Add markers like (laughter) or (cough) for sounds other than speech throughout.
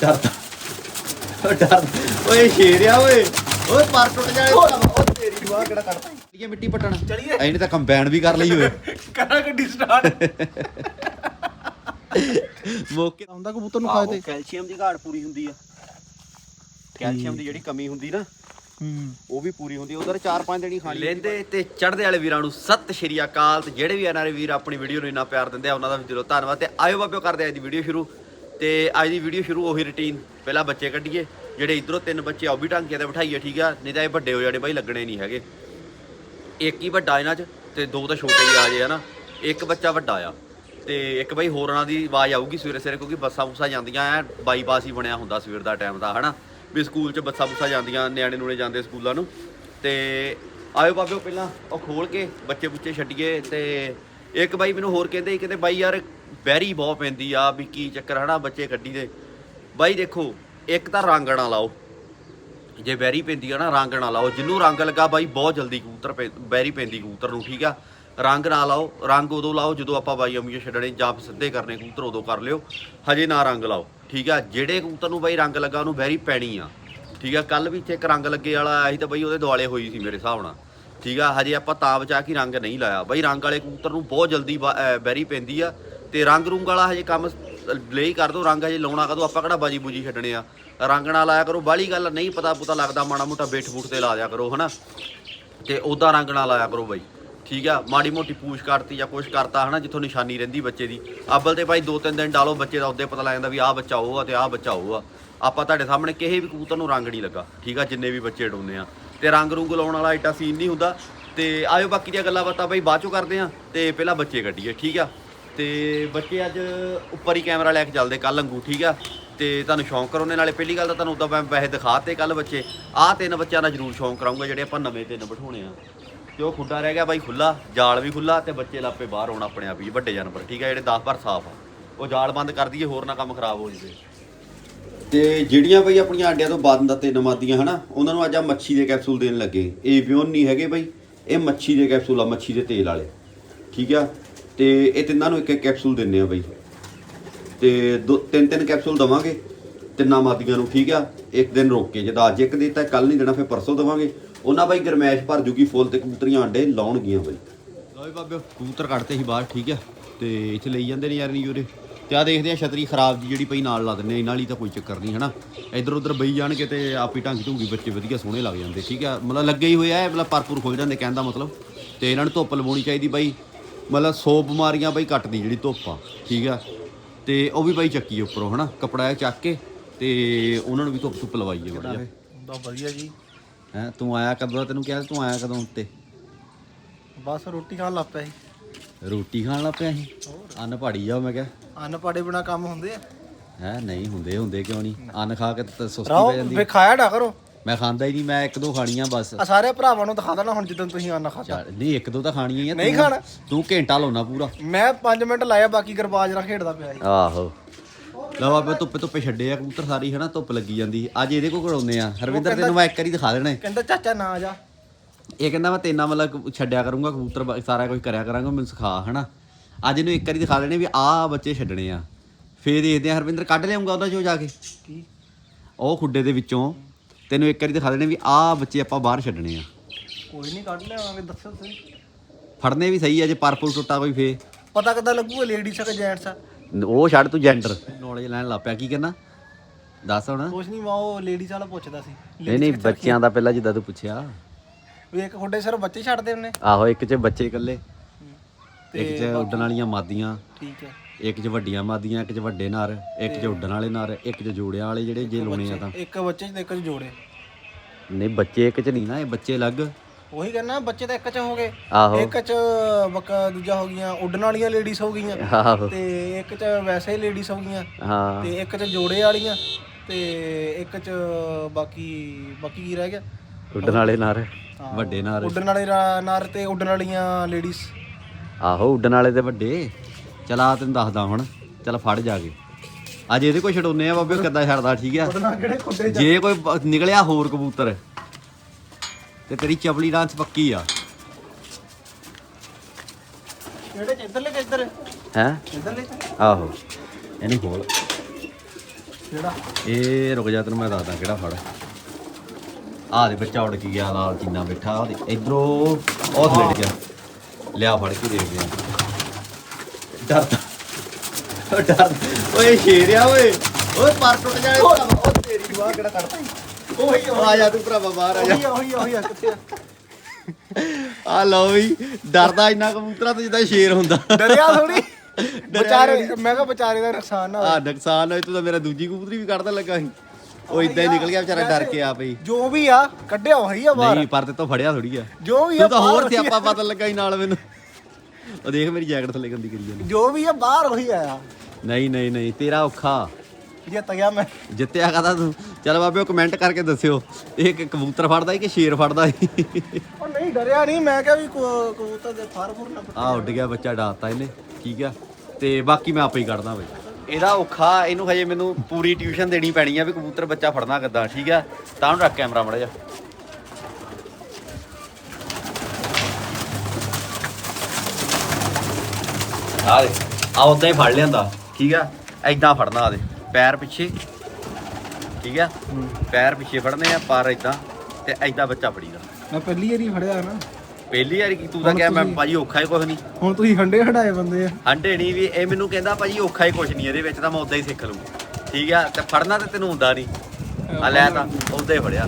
ਡਰਦਾ ਓ ਡਰ। ਓਏ ਸ਼ੇਰਿਆ ਓਏ। ਓਏ ਪਰ ਟੁੱਟ ਜਾਏ ਓ ਤੇਰੀ ਵਾਹ ਕਿਹੜਾ ਕੱਢਦਾ? ਇਹ ਮਿੱਟੀ ਪਟਣ। ਚਲੀਏ। ਐਨੇ ਤਾਂ ਕੰਬਾਈਨ ਵੀ ਕਰ ਲਈ ਓਏ। ਕਰਾਂ ਗੱਡੀ ਸਟਾਰਟ ਮੌਕੇ ਆਉਂਦਾ ਕਬੂਤਰ ਨੂੰ ਖਾਏ ਤੇ ਕੈਲਸ਼ੀਅਮ ਦੀ ਘਾਟ ਪੂਰੀ ਹੁੰਦੀ ਆ। ਕੈਲਸ਼ੀਅਮ ਦੀ ਜਿਹੜੀ ਕਮੀ ਹੁੰਦੀ ਨਾ ਉਹ ਵੀ ਪੂਰੀ ਹੁੰਦੀ ਉਧਰ 4-5 ਦਿਨ ਹੀ ਖਾਣੀ ਲੈਂਦੇ ਤੇ ਚੜ੍ਹਦੇ ਵਾਲੇ ਵੀਰਾਂ ਨੂੰ ਸਤਿ ਸ਼੍ਰੀ ਅਕਾਲ। ਤੇ ਜਿਹੜੇ ਵੀ ਐਨਆਰਏ ਵੀਰ ਆਪਣੀ ਵੀਡੀਓ ਨੂੰ ਇੰਨਾ ਪਿਆਰ ਦਿੰਦੇ ਆ ਉਹਨਾਂ ਦਾ ਵੀ ਦਿਲੋਂ ਧੰਨਵਾਦ। ਤੇ ਆਇਓ ਬਾਬਿਓ ਕਰਦੇ ਆ ਅੱਜ ਦੀ ਵੀਡੀਓ ਸ਼ੁਰੂ। ਤੇ ਅੱਜ ਦੀ ਵੀਡੀਓ ਸ਼ੁਰੂ ਉਹੀ ਰੁਟੀਨ ਪਹਿਲਾਂ ਬੱਚੇ ਕੱਢੀਏ, ਜਿਹੜੇ ਇਧਰੋਂ ਤਿੰਨ ਬੱਚੇ ਆ, ਉਹ ਵੀ ਢੰਗੇ ਤੇ ਬਿਠਾਈਏ, ਠੀਕ ਆ? ਨਹੀਂ ਤਾਂ ਇਹ ਵੱਡੇ ਹੋ ਜਾਣੇ ਬਾਈ, ਲੱਗਣੇ ਨਹੀਂ ਹੈਗੇ। ਇੱਕ ਹੀ ਵੱਡਾ ਇਹਨਾਂ 'ਚ ਤੇ ਦੋ ਤਾਂ ਛੋਟੇ ਹੀ ਆ ਜੇ ਹਨਾ? ਇੱਕ ਬੱਚਾ ਵੱਡਾ ਆ। ਤੇ ਇੱਕ ਬਾਈ ਹੋਰਾਂ ਦੀ ਆਵਾਜ਼ ਆਊਗੀ ਸਵੇਰੇ ਸਵੇਰੇ, ਕਿਉਂਕਿ ਬੱਸਾਂ ਬੁੱਸਾਂ ਜਾਂਦੀਆਂ ਐ ਬਾਈਪਾਸ ਹੀ ਬਣਿਆ ਹੁੰਦਾ ਸਵੇਰ ਦਾ ਟਾਈਮ ਦਾ, ਹਨਾ? ਵੀ ਸਕੂਲ 'ਚ ਬੱਸਾਂ ਬੁੱਸਾਂ ਜਾਂਦੀਆਂ, ਨਿਆਣੇ ਨੂਣੇ ਜਾਂਦੇ ਸਕੂਲਾਂ ਨੂੰ। ਤੇ ਆਇਓ ਬਾਬਿਓ ਪਹਿਲਾਂ ਉਹ ਖੋਲ ਕੇ ਬੱਚੇ ਬੁੱਚੇ ਛੱਡੀਏ ਤੇ ਇੱਕ ਬਾਈ ਮੈਨੂੰ ਹੋਰ ਕਹਿੰਦੇ ਕਹਿੰਦੇ ਬਾਈ ਯਾਰ ਬੈਰੀ ਬਹੁਤ ਪੈਂਦੀ ਆ ਵੀ ਕੀ ਚੱਕਰ ਹਨਾ, ਬੱਚੇ ਕੱਢੀ ਦੇ। ਬਾਈ ਦੇਖੋ, ਇੱਕ ਤਾਂ ਰੰਗ ਨਾ ਲਾਓ। ਜੇ ਬੈਰੀ ਪੈਂਦੀ ਆ ਨਾ, ਰੰਗ ਨਾ ਲਾਓ। ਜਿੰਨੂੰ ਰੰਗ ਲੱਗਾ ਬਾਈ, ਬਹੁਤ ਜਲਦੀ ਕਬੂਤਰ ਪੈ- ਬੈਰੀ ਪੈਂਦੀ ਕਬੂਤਰ ਨੂੰ, ਠੀਕ ਆ? ਰੰਗ ਨਾ ਲਾਓ, ਰੰਗ ਉਦੋਂ ਲਾਓ ਜਦੋਂ ਆਪਾਂ ਬਾਈ ਅਮੀਏ ਛੱਡਣੇ ਜਾਂ ਸਿੱਧੇ ਕਰਨੇ ਕਬੂਤਰ, ਉਦੋਂ ਕਰ ਲਿਓ। ਹਜੇ ਨਾ ਰੰਗ ਲਾਓ, ਠੀਕ ਆ? ਜਿਹੜੇ ਕਬੂਤਰ ਨੂੰ ਬਾਈ ਰੰਗ ਲੱਗਾ, ਉਹਨੂੰ ਬੈਰੀ ਪੈਣੀ ਆ, ਠੀਕ ਆ? ਕੱਲ ਵੀ ਇੱਥੇ ਇੱਕ ਰੰਗ ਲੱਗੇ ਵਾਲਾ ਆਇਆ ਸੀ ਤਾਂ ਬਾਈ ਉਹਦੇ ਦੁਆਲੇ ਹੋਈ ਸੀ ਮੇਰੇ ਹਿਸਾਬ ਨਾਲ, ਠੀਕ ਆ? ਹਜੇ ਆਪਾਂ ਤਾਂ ਬਚਾ ਕੇ ਰੰਗ ਨਹੀਂ ਲਾਇਆ। ਬਾਈ ਰੰਗ ਵਾਲੇ ਕਬੂਤਰ ਨੂੰ ਬਹੁਤ ਜਲਦੀ ਬਾ- ਬੈਰੀ ਪੈਂਦੀ ਆ। ਤੇ ਰੰਗ ਰੂੰਗ ਵਾਲਾ ਹਜੇ ਕੰਮ ਡਿਲੇ ਕਰ ਦੋ, ਰੰਗ ਹਜੇ ਲਾਉਣਾ ਕਦੋਂ, ਆਪਾਂ ਕਿਹੜਾ ਬਾਜੀ ਬੂਜੀ ਛੱਡਣੇ ਆ। ਰੰਗ ਨਾਲ ਲਾਇਆ ਕਰੋ, ਬਾਹਲੀ ਗੱਲ ਨਹੀਂ ਪਤਾ ਪੁਤਾ ਲੱਗਦਾ, ਮਾੜਾ ਮੋਟਾ ਬੇਠ ਬੂਠ ਤੇ ਲਾ ਦਿਆ ਕਰੋ, ਹਨਾ। ਤੇ ਉਦਾਂ ਰੰਗ ਨਾਲ ਲਾਇਆ ਕਰੋ ਬਾਈ, ਠੀਕ ਆ? ਮਾੜੀ ਮੋਟੀ ਪੂਛ ਕਰਤੀ ਜਾਂ ਕੁਛ ਕਰਤਾ, ਹਨਾ, ਜਿੱਥੋਂ ਨਿਸ਼ਾਨੀ ਰਹਿੰਦੀ ਬੱਚੇ ਦੀ। ਅੱਬਲ ਤੇ ਭਾਈ ਦੋ ਤਿੰਨ ਦਿਨ ਡਾਲੋ, ਬੱਚੇ ਦਾ ਉਹਦੇ ਪਤਾ ਲੱਗ ਜਾਂਦਾ ਵੀ ਆਹ ਬੱਚਾ ਉਹ ਆ ਤੇ ਆਹ ਬੱਚਾ ਉਹ ਆ। ਆਪਾਂ ਤੁਹਾਡੇ ਸਾਹਮਣੇ ਕਿਸੇ ਵੀ ਕਬੂਤਰ ਨੂੰ ਰੰਗ ਨਹੀਂ ਲੱਗਾ, ਠੀਕ ਆ? ਜਿੰਨੇ ਵੀ ਬੱਚੇ ਡਾਉਂਦੇ ਆ। ਤੇ ਰੰਗ ਰੁੰਗ ਲਾਉਣ ਵਾਲਾ ਏਟਾ ਸੀਨ ਨਹੀਂ ਹੁੰਦਾ। ਤੇ ਆਇਓ ਬਾਕੀ ਦੀਆਂ ਗੱਲਾਂ ਬਾਤਾਂ ਬਾਈ, ਬਾਅਦ ਚੋਂ ਕਰਦੇ ਆ, ਤੇ ਪਹਿਲਾਂ ਬੱਚੇ ਕੱਢੀਏ, ਠੀਕ ਆ? ਤੇ ਬੱਚੇ ਅੱਜ ਉੱਪਰ ਹੀ ਕੈਮਰਾ ਲੈ ਕੇ ਚੱਲਦੇ ਕੱਲ ਅੰਗੂ, ਠੀਕ ਆ? ਤੇ ਤੁਹਾਨੂੰ ਸ਼ੌਂਕ ਕਰਾਉਣੇ ਨਾਲੇ ਪਹਿਲੀ ਗੱਲ ਤਾਂ ਤੁਹਾਨੂੰ ਉਦਾਂ ਮੈਂ ਵੈਸੇ ਦਿਖਾਤੇ ਕੱਲ ਬੱਚੇ। ਆਹ ਤਿੰਨ ਬੱਚਿਆਂ ਦਾ ਜ਼ਰੂਰ ਸ਼ੌਂਕ ਕਰਾਉਂਗਾ ਜਿਹੜੇ ਆਪਾਂ ਨਵੇਂ ਤਿੰਨ ਬਿਠਾਉਣੇ ਆ। ਤੇ ਉਹ ਖੁੱਡਾ ਰਹਿ ਗਿਆ ਬਾਈ ਖੁੱਲਾ ਜਾਲ ਵੀ ਖੁੱਲਾ ਤੇ ਬੱਚੇ ਲਾਪੇ ਬਾਹਰ ਆਉਣ ਆਪਣੇ ਆਪ ਹੀ, ਵੱਡੇ ਜਾਨਵਰ, ਠੀਕ ਆ? ਜਿਹੜੇ 10 ਵਾਰ ਸਾਫ਼ ਆ। ਉਹ ਜਾਲ ਬੰਦ ਕਰ ਦਈਏ, ਹੋਰ ਨਾ ਕੰਮ ਖਰਾਬ ਹੋ ਜਾਵੇ। ਤੇ ਜਿਹੜੀਆਂ ਬਈ ਆਪਣੀਆਂ ਆਂਡਿਆਂ ਤੋਂ ਬਾਅਦ ਦਾ ਤੇ ਨਮਾਦੀਆਂ ਹਨਾ, ਉਹਨਾਂ ਨੂੰ ਅੱਜ ਆ ਮੱਛੀ ਦੇ ਕੈਪਸੂਲ ਦੇਣ ਲੱਗੇ। ਇਹ ਵਿਓਨ ਨਹੀਂ ਹੈਗੇ ਬਈ, ਇਹ ਮੱਛੀ ਦੇ ਕੈਪਸੂਲ ਆ, ਮੱਛੀ ਦੇ ਤੇਲ ਵਾਲੇ। ਠੀਕ ਆ? ਤੇ ਇਹ ਤਿੰਨਾਂ ਨੂੰ ਇੱਕ ਇੱਕ ਕੈਪਸੂਲ ਦਿੰਨੇ ਆ ਬਾਈ। ਤੇ ਦੋ ਤਿੰਨ ਤਿੰਨ ਕੈਪਸੂਲ ਦਵਾਂਗੇ। ਤਿੰਨਾਂ ਮਾਦੀਆਂ ਨੂੰ, ਠੀਕ ਆ? ਇੱਕ ਦਿਨ ਰੋਕ ਕੇ, ਜਦ ਅੱਜ ਇੱਕ ਦਿੱਤਾ ਕੱਲ ਨਹੀਂ ਦੇਣਾ, ਫਿਰ ਪਰਸੋਂ ਦਵਾਂਗੇ। ਉਹਨਾਂ ਬਾਈ ਗਰਮੈਸ਼ ਭਰ ਜੂਗੀ, ਫੁੱਲ ਤੇ ਕਬੂਤਰੀਆਂ ਆਂਡੇ ਲਾਉਣਗੀਆਂ ਬਾਈ। ਲਓ ਬਾਬੇ ਕਬੂਤਰ ਕੱਢਤੇ ਸੀ ਬਾਹਰ, ਠੀਕ ਆ? ਤੇ ਇੱਥੇ ਲਈ ਜਾਂਦੇ ਨੇ ਯਾਰ ਨਹੀਂ ਉਰੇ। ਤੇ ਆ ਦੇਖਦੇ ਆ ਛਤਰੀ ਖਰਾਬ ਦੀ ਜਿਹੜੀ ਪਈ ਨਾਲ ਲਾ ਦਿੰਨੇ ਇਹਨਾਂ ਲਈ ਤਾਂ ਕੋਈ ਚੱਕਰ ਨਹੀਂ, ਹਨਾ? ਇੱਧਰ ਉੱਧਰ ਬਈ ਜਾਣਗੇ ਤੇ ਆਪੀ ਢੰਗ ਢੂਗੀ ਬੱਚੇ ਵਧੀਆ ਸੋਹਣੇ ਲੱਗ ਜਾਂਦੇ, ਠੀਕ ਆ? ਮਤਲਬ ਲੱਗੇ ਹੀ ਹੋਇਆ ਹੈ ਮਤਲਬ ਪਰਪੂਰ ਖੁੱਲ ਜਾਂਦੇ ਕਹਿੰਦਾ ਮਤਲਬ। ਤੇ ਇਹਨਾਂ ਨੂੰ ਧੁੱਪ ਲਵਾਉਣੀ ਚਾਹੀਦੀ ਬਾਈ। ਮਤਲਬ 100 ਬਿਮਾਰੀਆਂ ਬਾਈ ਕੱਟਦੀ ਜਿਹੜੀ ਧੁੱਪ ਆ ਠੀਕ ਆ? ਤੇ ਉਹ ਵੀ ਬਾਈ ਚੱਕੀ ਉੱਪਰੋਂ ਹਨਾ? ਕਪੜਾ ਇਹ ਚੱਕ ਕੇ ਤੇ ਉਹਨਾਂ ਨੂੰ ਵੀ ਧੁੱਪ ਧੁੱਪ ਲਵਾਈਏ ਵਧੀਆ। ਬਾ ਵਧੀਆ ਜੀ। ਹੈ ਤੂੰ ਆਇਆ ਕਦੋਂ ਦਾ? ਤੈਨੂੰ ਕਿਹਾ ਤੂੰ ਆਇਆ ਕਦੋਂ ਉੱਤੇ? ਬਸ ਰੋਟੀ ਖਾਣ ਲੱਗ ਪਿਆ ਸੀ। ਰੋਟੀ ਖਾਣ ਲੱਗ ਪਿਆ ਸੀ? ਅੰਨ ਪਹਾੜੀ ਜਾ ਮੈਂ ਕਿਹਾ। ਅੰਨ ਪਾੜੇ ਬਿਨਾ ਕੰਮ ਹੁੰਦੇ ਆ। ਹੈ ਨਹੀਂ ਹੁੰਦੇ ਹੁੰਦੇ ਕਿਉਂ ਨਹੀਂ? ਅੰਨ ਖਾ ਕੇ ਤਾਂ ਸੁਸਤੀ ਪੈ ਜਾਂਦੀ। ਵੇ ਖਾਇਆ ਡਾ ਕਰੋ। ਮੈਂ ਖਾਂਦਾ ਹੀ ਨਹੀਂ ਮੈਂ ਇੱਕ ਦੋ ਖਾਣੀਆਂ ਬਸ। ਆ ਸਾਰੇ ਭਰਾਵਾਂ ਨੂੰ ਦਿਖਾ ਦੇਣਾ ਹੁਣ ਜਦੋਂ ਤੁਸੀਂ ਖਾਤਾ ਚੱਲ, ਨਹੀਂ ਇੱਕ ਦੋ ਤਾਂ ਖਾਣੀਆਂ ਹੀ ਆ। ਨਹੀਂ ਤੂੰ- ਖਾਣਾ। ਤੂੰ ਘੰਟਾ ਲਾਉਣਾ ਪੂਰਾ। ਮੈਂ 5 ਮਿੰਟ ਲਾਇਆ ਬਾਕੀ ਗਰਬਾਜ ਨਾਲ ਖੇਡਦਾ ਪਿਆ ਸੀ ਆਹੋ। ਲਓ ਆਪੇ ਧੁੱਪੇ ਧੁੱਪੇ ਛੱਡੇ ਆ ਕਬੂਤਰ ਸਾਰੀ ਹਨਾ? ਧੁੱਪ ਲੱਗੀ ਜਾਂਦੀ। ਅੱਜ ਇਹਦੇ ਕੋਲ ਕਰਾਉਂਦੇ ਆ? ਹਰਵਿੰਦਰ ਤੈਨੂੰ ਮੈਂ ਇੱਕ ਵਾਰੀ ਦਿਖਾ ਦੇਣਾ ਹੈ। ਕਹਿੰਦਾ ਚਾਚਾ ਨਾ ਜਾ। ਇਹ ਕਹਿੰਦਾ ਮੈਂ ਤੇਨਾ ਮਤਲਬ ਛੱਡਿਆ ਕਰੂੰਗਾ ਕਬੂਤਰ ਬ- ਸਾਰਾ ਕੁਝ ਕਰਿਆ ਕਰਾਂਗਾ ਮੈਨੂੰ ਸਿਖਾ ਹਨਾ? ਅੱਜ ਇਹਨੂੰ ਇੱਕ ਵਾਰੀ ਦਿਖਾ ਦੇਣੇ ਵੀ ਆਹ ਬੱਚੇ ਛੱਡਣੇ ਆ। ਫੇਰ ਦੇਖਦੇ ਆ ਹਰਵਿੰਦਰ ਕੱਢ ਲਿਆਉਂਗਾ ਉਹਨਾਂ ਚੋਂ ਜਾ ਕੇ। ਕੀ? ਉਹ ਖੁੱਡੇ ਦੇ ਵਿੱਚੋਂ। ਤੈਨੂੰ ਇੱਕ ਵਾਰੀ ਦਿਖਾ ਦੇਣੇ ਵੀ ਆਹ ਬੱਚੇ ਆਪਾਂ ਬਾਹਰ ਛੱਡਣੇ ਆ। ਕੋਈ ਨਹੀਂ ਕੱਢ ਲਿਆਵਾਂਗੇ ਦੱਸੋ ਤੁਸੀਂ। ਫੜਨੇ ਵੀ ਸਹੀ ਆ ਜੇ ਪਰਪਲ ਟੁੱਟਾ ਕੋਈ ਫੇ ਪਤਾ ਕਿੱਦਾਂ ਲੱਗੂਗਾ ਲੇਡੀਜ਼ ਆ ਕਿ ਜੈਂਟਸ ਆ? ਉਹ ਛੱਡ ਤੂੰ ਜੈਂਡਰ ਨੌਲੇਜ ਲੈਣ ਲੱਗ ਪਿਆ ਕੀ ਕਰਨਾ? ਦੱਸ ਹੁਣ। ਕੁਛ ਨਹੀਂ ਵਾ ਉਹ ਲੇਡੀਜ਼ ਵਾਲਾ ਪੁੱਛਦਾ ਸੀ। ਨਹੀਂ ਨਹੀਂ ਬੱਚਿਆਂ ਦਾ ਪਹਿਲਾਂ ਜਿੱਦਾਂ ਤੂੰ ਪੁੱਛਿਆ। ਵੀ ਇੱਕ ਖੁੱਡੇ ਸਿਰ ਬੱਚੇ ਛੱਡਦੇ ਉਹਨੇ ਆਹੋ ਇੱਕ 'ਚ ਬੱਚੇ ਇਕੱਲੇ। ਇੱਕ 'ਚ ਉੱਡਣ ਵਾਲੀਆਂ ਮਾਦੀਆਂ ਠੀਕ ਹੈ ਇੱਕ 'ਚ ਵੱਡੀਆਂ ਮਾਦੀਆਂ ਇੱਕ 'ਚ ਵੱਡੇ ਨਰ ਇੱਕ 'ਚ ਉੱਡਣ ਵਾਲੇ ਨਰ ਇੱਕ 'ਚ ਜੋੜਿਆਂ ਵਾਲੇ ਜਿਹੜੇ ਜੇ ਲਾਉਣੇ ਆ ਤਾਂ ਇੱਕ ਬੱਚੇ ਚ ਤੇ ਇੱਕ ਚ ਜੋੜੇ ਨਹੀਂ ਬੱਚੇ ਇੱਕ 'ਚ ਨਹੀਂ ਨਾ ਇਹ ਬੱਚੇ ਅਲੱਗ ਉਹੀ ਕਹਿੰਦਾ ਬੱਚੇ ਤਾਂ ਇੱਕ ਚ ਹੋ ਗਏ ਆਹੋ ਇੱਕ ਚ ਬੱਕਾ ਦੂਜਾ ਹੋ ਗਈਆਂ ਉੱਡਣ ਵਾਲੀਆਂ ਲੇਡੀਜ਼ ਹੋ ਗਈਆਂ ਆਹੋ ਤੇ ਇੱਕ ਚ ਵੈਸੇ ਹੀ ਲੇਡੀਜ਼ ਹੋ ਗਈਆਂ ਹਾਂ ਤੇ ਇੱਕ ਚ ਜੋੜੇ ਵਾਲੀਆਂ ਤੇ ਇੱਕ ਚ ਬਾਕੀ ਬਾਕੀ ਕੀ ਰਹਿ ਗਿਆ ਉੱਡਣ ਵਾਲੇ ਨਰ ਵੱਡੇ ਨਰ ਉੱਡਣ ਵਾਲੇ ਰਾ- ਨਰ ਤੇ ਉੱਡਣ ਵਾਲੀਆਂ ਲੇਡੀਜ਼ ਆਹੋ ਉੱਡਣ ਵਾਲੇ ਤੇ ਵੱਡੇ। ਚਲ ਆ ਤੈਨੂੰ ਦੱਸਦਾ ਹੁਣ। ਚਲ ਫੜ ਜਾ ਕੇ। ਅੱਜ ਇਹਦੇ ਕੋਲ ਛਡਾਉਨੇ ਆ ਬਾਬੇ ਕਿੱਦਾਂ ਛੱਡਦਾ ਠੀਕ ਆ? ਜੇ ਕੋਈ ਨਿਕਲਿਆ ਹੋਰ ਕਬੂਤਰ। ਤੇ ਤੇਰੀ ਚਪਲੀ ਡਾਂਸ ਪੱਕੀ ਆ। ਕਿਹੜੇ ਇੱਧਰਲੇ ਕਿ ਇੱਧਰ? ਹੈ? ਇੱਧਰਲੇ ਆਹੋ। ਇਹਨੂੰ ਖੋਲ। ਕਿਹੜਾ? ਇਹ ਰੁਕ ਜਾ ਤੈਨੂੰ ਮੈਂ ਦੱਸਦਾ ਕਿਹੜਾ ਫੜ। ਆਹ ਦੇ ਬੱਚਾ ਉੱਡ ਕੇ ਗਿਆ ਲਾਲ ਚੀਨਾ ਬੈਠਾ ਆਹ ਦੇ ਇਧਰੋਂ ਉਹ ਥੱਲੇ ਗਿਆ। ਲਿਆ ਫੜ ਕੇ ਦੇਖਦੇ ਆ ਡਰਦਾ ਉਹ ਡਰ ਓਏ ਸ਼ੇਰ ਆ ਓਏ। ਓਏ ਪਰ ਟੁੱਟ ਜਾਏ ਭਰਾਵਾ। ਉਹ ਤੇਰੀ ਜਵਾਹ ਕਿਹੜਾ ਕੱਢਦਾ ਉਹੀ ਆ ਜਾ ਤੂੰ ਭਰਾਵਾ ਬਾਹਰ ਆ ਜਾ। ਉਹੀ ਉਹੀ ਆ, ਕਿੱਥੇ ਆ? ਆ ਲਓ ਵੀ ਡਰਦਾ ਇੰਨਾ ਕਬੂਤਰਾ ਤੇ ਜਿੱਦਾਂ ਸ਼ੇਰ ਹੁੰਦਾ। ਡਰਿਆ ਥੋੜੀ ਵਿਚਾਰੇ ਮੈਂ ਕਿਹਾ ਵਿਚਾਰੇ ਦਾ ਨੁਕਸਾਨ ਨਾ ਹੋਵੇ। ਆ ਨੁਕਸਾਨ ਹੋਏ ਤੂੰ ਤਾਂ ਮੇਰਾ ਦੂਜੀ ਕਬੂਤਰੀ ਵੀ ਕੱਢਦਾ ਲੱਗਾ ਸੀ। ਉਹ ਇਦਾਂ ਹੀ ਨਿਕਲ ਗਿਆ ਵਿਚਾਰਾ ਡਰ ਕੇ ਆਪ ਹੀ। ਜੋ ਵੀ ਆ ਕੱਢਿਆ ਉਹੀ ਆ ਬਾਹਰ। ਨਹੀਂ ਪਰ ਤੇ ਤੋਂ ਫੜਿਆ ਥੋੜੀ ਆ। ਜੋ ਵੀ ਆ ਤੂੰ ਤਾਂ ਹੋਰ ਤੇ ਆਪਾਂ ਪਤਾ ਲੱਗਾ ਹੀ ਨਾਲ ਮੈਨੂੰ। ਉਹ ਦੇਖ ਮੇਰੀ ਜੈਕਟ ਥੱਲੇ ਗੰਦੀ ਕਰੀ ਜਾਂਦੀ। ਜੋ ਵੀ ਆ ਬਾਹਰ ਉਹੀ ਆਇਆ ਨਹੀਂ ਨਹੀਂ ਨਹੀਂ ਤੇਰਾ ਔਖਾ। ਜੇ ਤਗਿਆ ਮੈਂ। ਜਿੱਤਿਆ ਕਹਦਾ ਤੂੰ? ਚੱਲ ਬਾਬਿਓ ਕਮੈਂਟ ਕਰਕੇ ਦੱਸਿਓ। ਇਹ ਕਿ ਕਬੂਤਰ ਫੜਦਾ ਹੈ ਕਿ ਸ਼ੇਰ ਫੜਦਾ ਹੈ ਉਹ ਨਹੀਂ ਡਰਿਆ ਨਹੀਂ। ਮੈਂ ਕਿਹਾ ਵੀ ਕਬੂਤਰ ਦੇ ਫਾਰ ਫੁਰ ਨਾ ਆ ਉੱਡ ਗਿਆ ਬੱਚਾ ਡਾਤਾ ਇਹਨੇ। ਠੀਕ ਆ। ਤੇ ਬਾਕੀ ਮੈਂ ਆਪੇ ਹੀ ਕੱਢਦਾ ਬਈ। ਇਹਦਾ ਔਖਾ ਇਹਨੂੰ ਹਜੇ ਮੈਨੂੰ ਪੂਰੀ ਟਿਊਸ਼ਨ ਦੇਣੀ ਪੈਣੀ ਆ ਵੀ ਕਬੂਤਰ ਬੱਚਾ ਫੜਨਾ ਕਿੱਦਾਂ ਠੀਕ ਆ? ਤਾਂ ਨੂੰ ਰੱਖ ਕੈਮਰਾ ਮੜਾ ਜਾ ਆ ਦੇ ਆ ਉਦਾਂ ਹੀ ਫੜ ਲਿਆਂਦਾ ਠੀਕ ਆ? ਐਦਾਂ ਫੜਨਾ ਆ ਦੇ ਪੈਰ ਪਿੱਛੇ ਠੀਕ ਆ? ਪੈਰ ਪਿੱਛੇ ਫੜਨੇ ਆ ਪਰ ਐਦਾਂ ਤੇ ਐਦਾਂ ਬੱਚਾ ਫੜੀਦਾ ਮੈਂ ਪਹਿਲੀ ਵਾਰੀ ਫੜਿਆ ਨਾ। ਪਹਿਲੀ ਵਾਰੀ ਕੀ ਤੂੰ ਤਾਂ ਕਿਹਾ ਮੈਂ ਭਾਜੀ ਔਖਾ ਹੀ ਕੁਝ ਨਹੀਂ। ਹੁਣ ਤੁਸੀਂ ਹੰਡੇ ਹਟਾਏ ਬੰਦੇ ਆ। ਹੰਡੇ ਨਹੀਂ ਵੀ ਇਹ ਮੈਨੂੰ ਕਹਿੰਦਾ ਭਾਜੀ ਔਖਾ ਹੀ ਕੁਛ ਨਹੀਂ ਇਹਦੇ ਵਿੱਚ ਤਾਂ ਮੈਂ ਉਦਾਂ ਹੀ ਸਿੱਖ ਲੂੰ ਠੀਕ ਆ? ਤੇ ਫੜਨਾ ਤੇ ਤੈਨੂੰ ਹੁੰਦਾ ਨਹੀਂ। ਆ ਲੈ ਤਾਂ ਉਦਾਂ ਹੀ ਫੜਿਆ।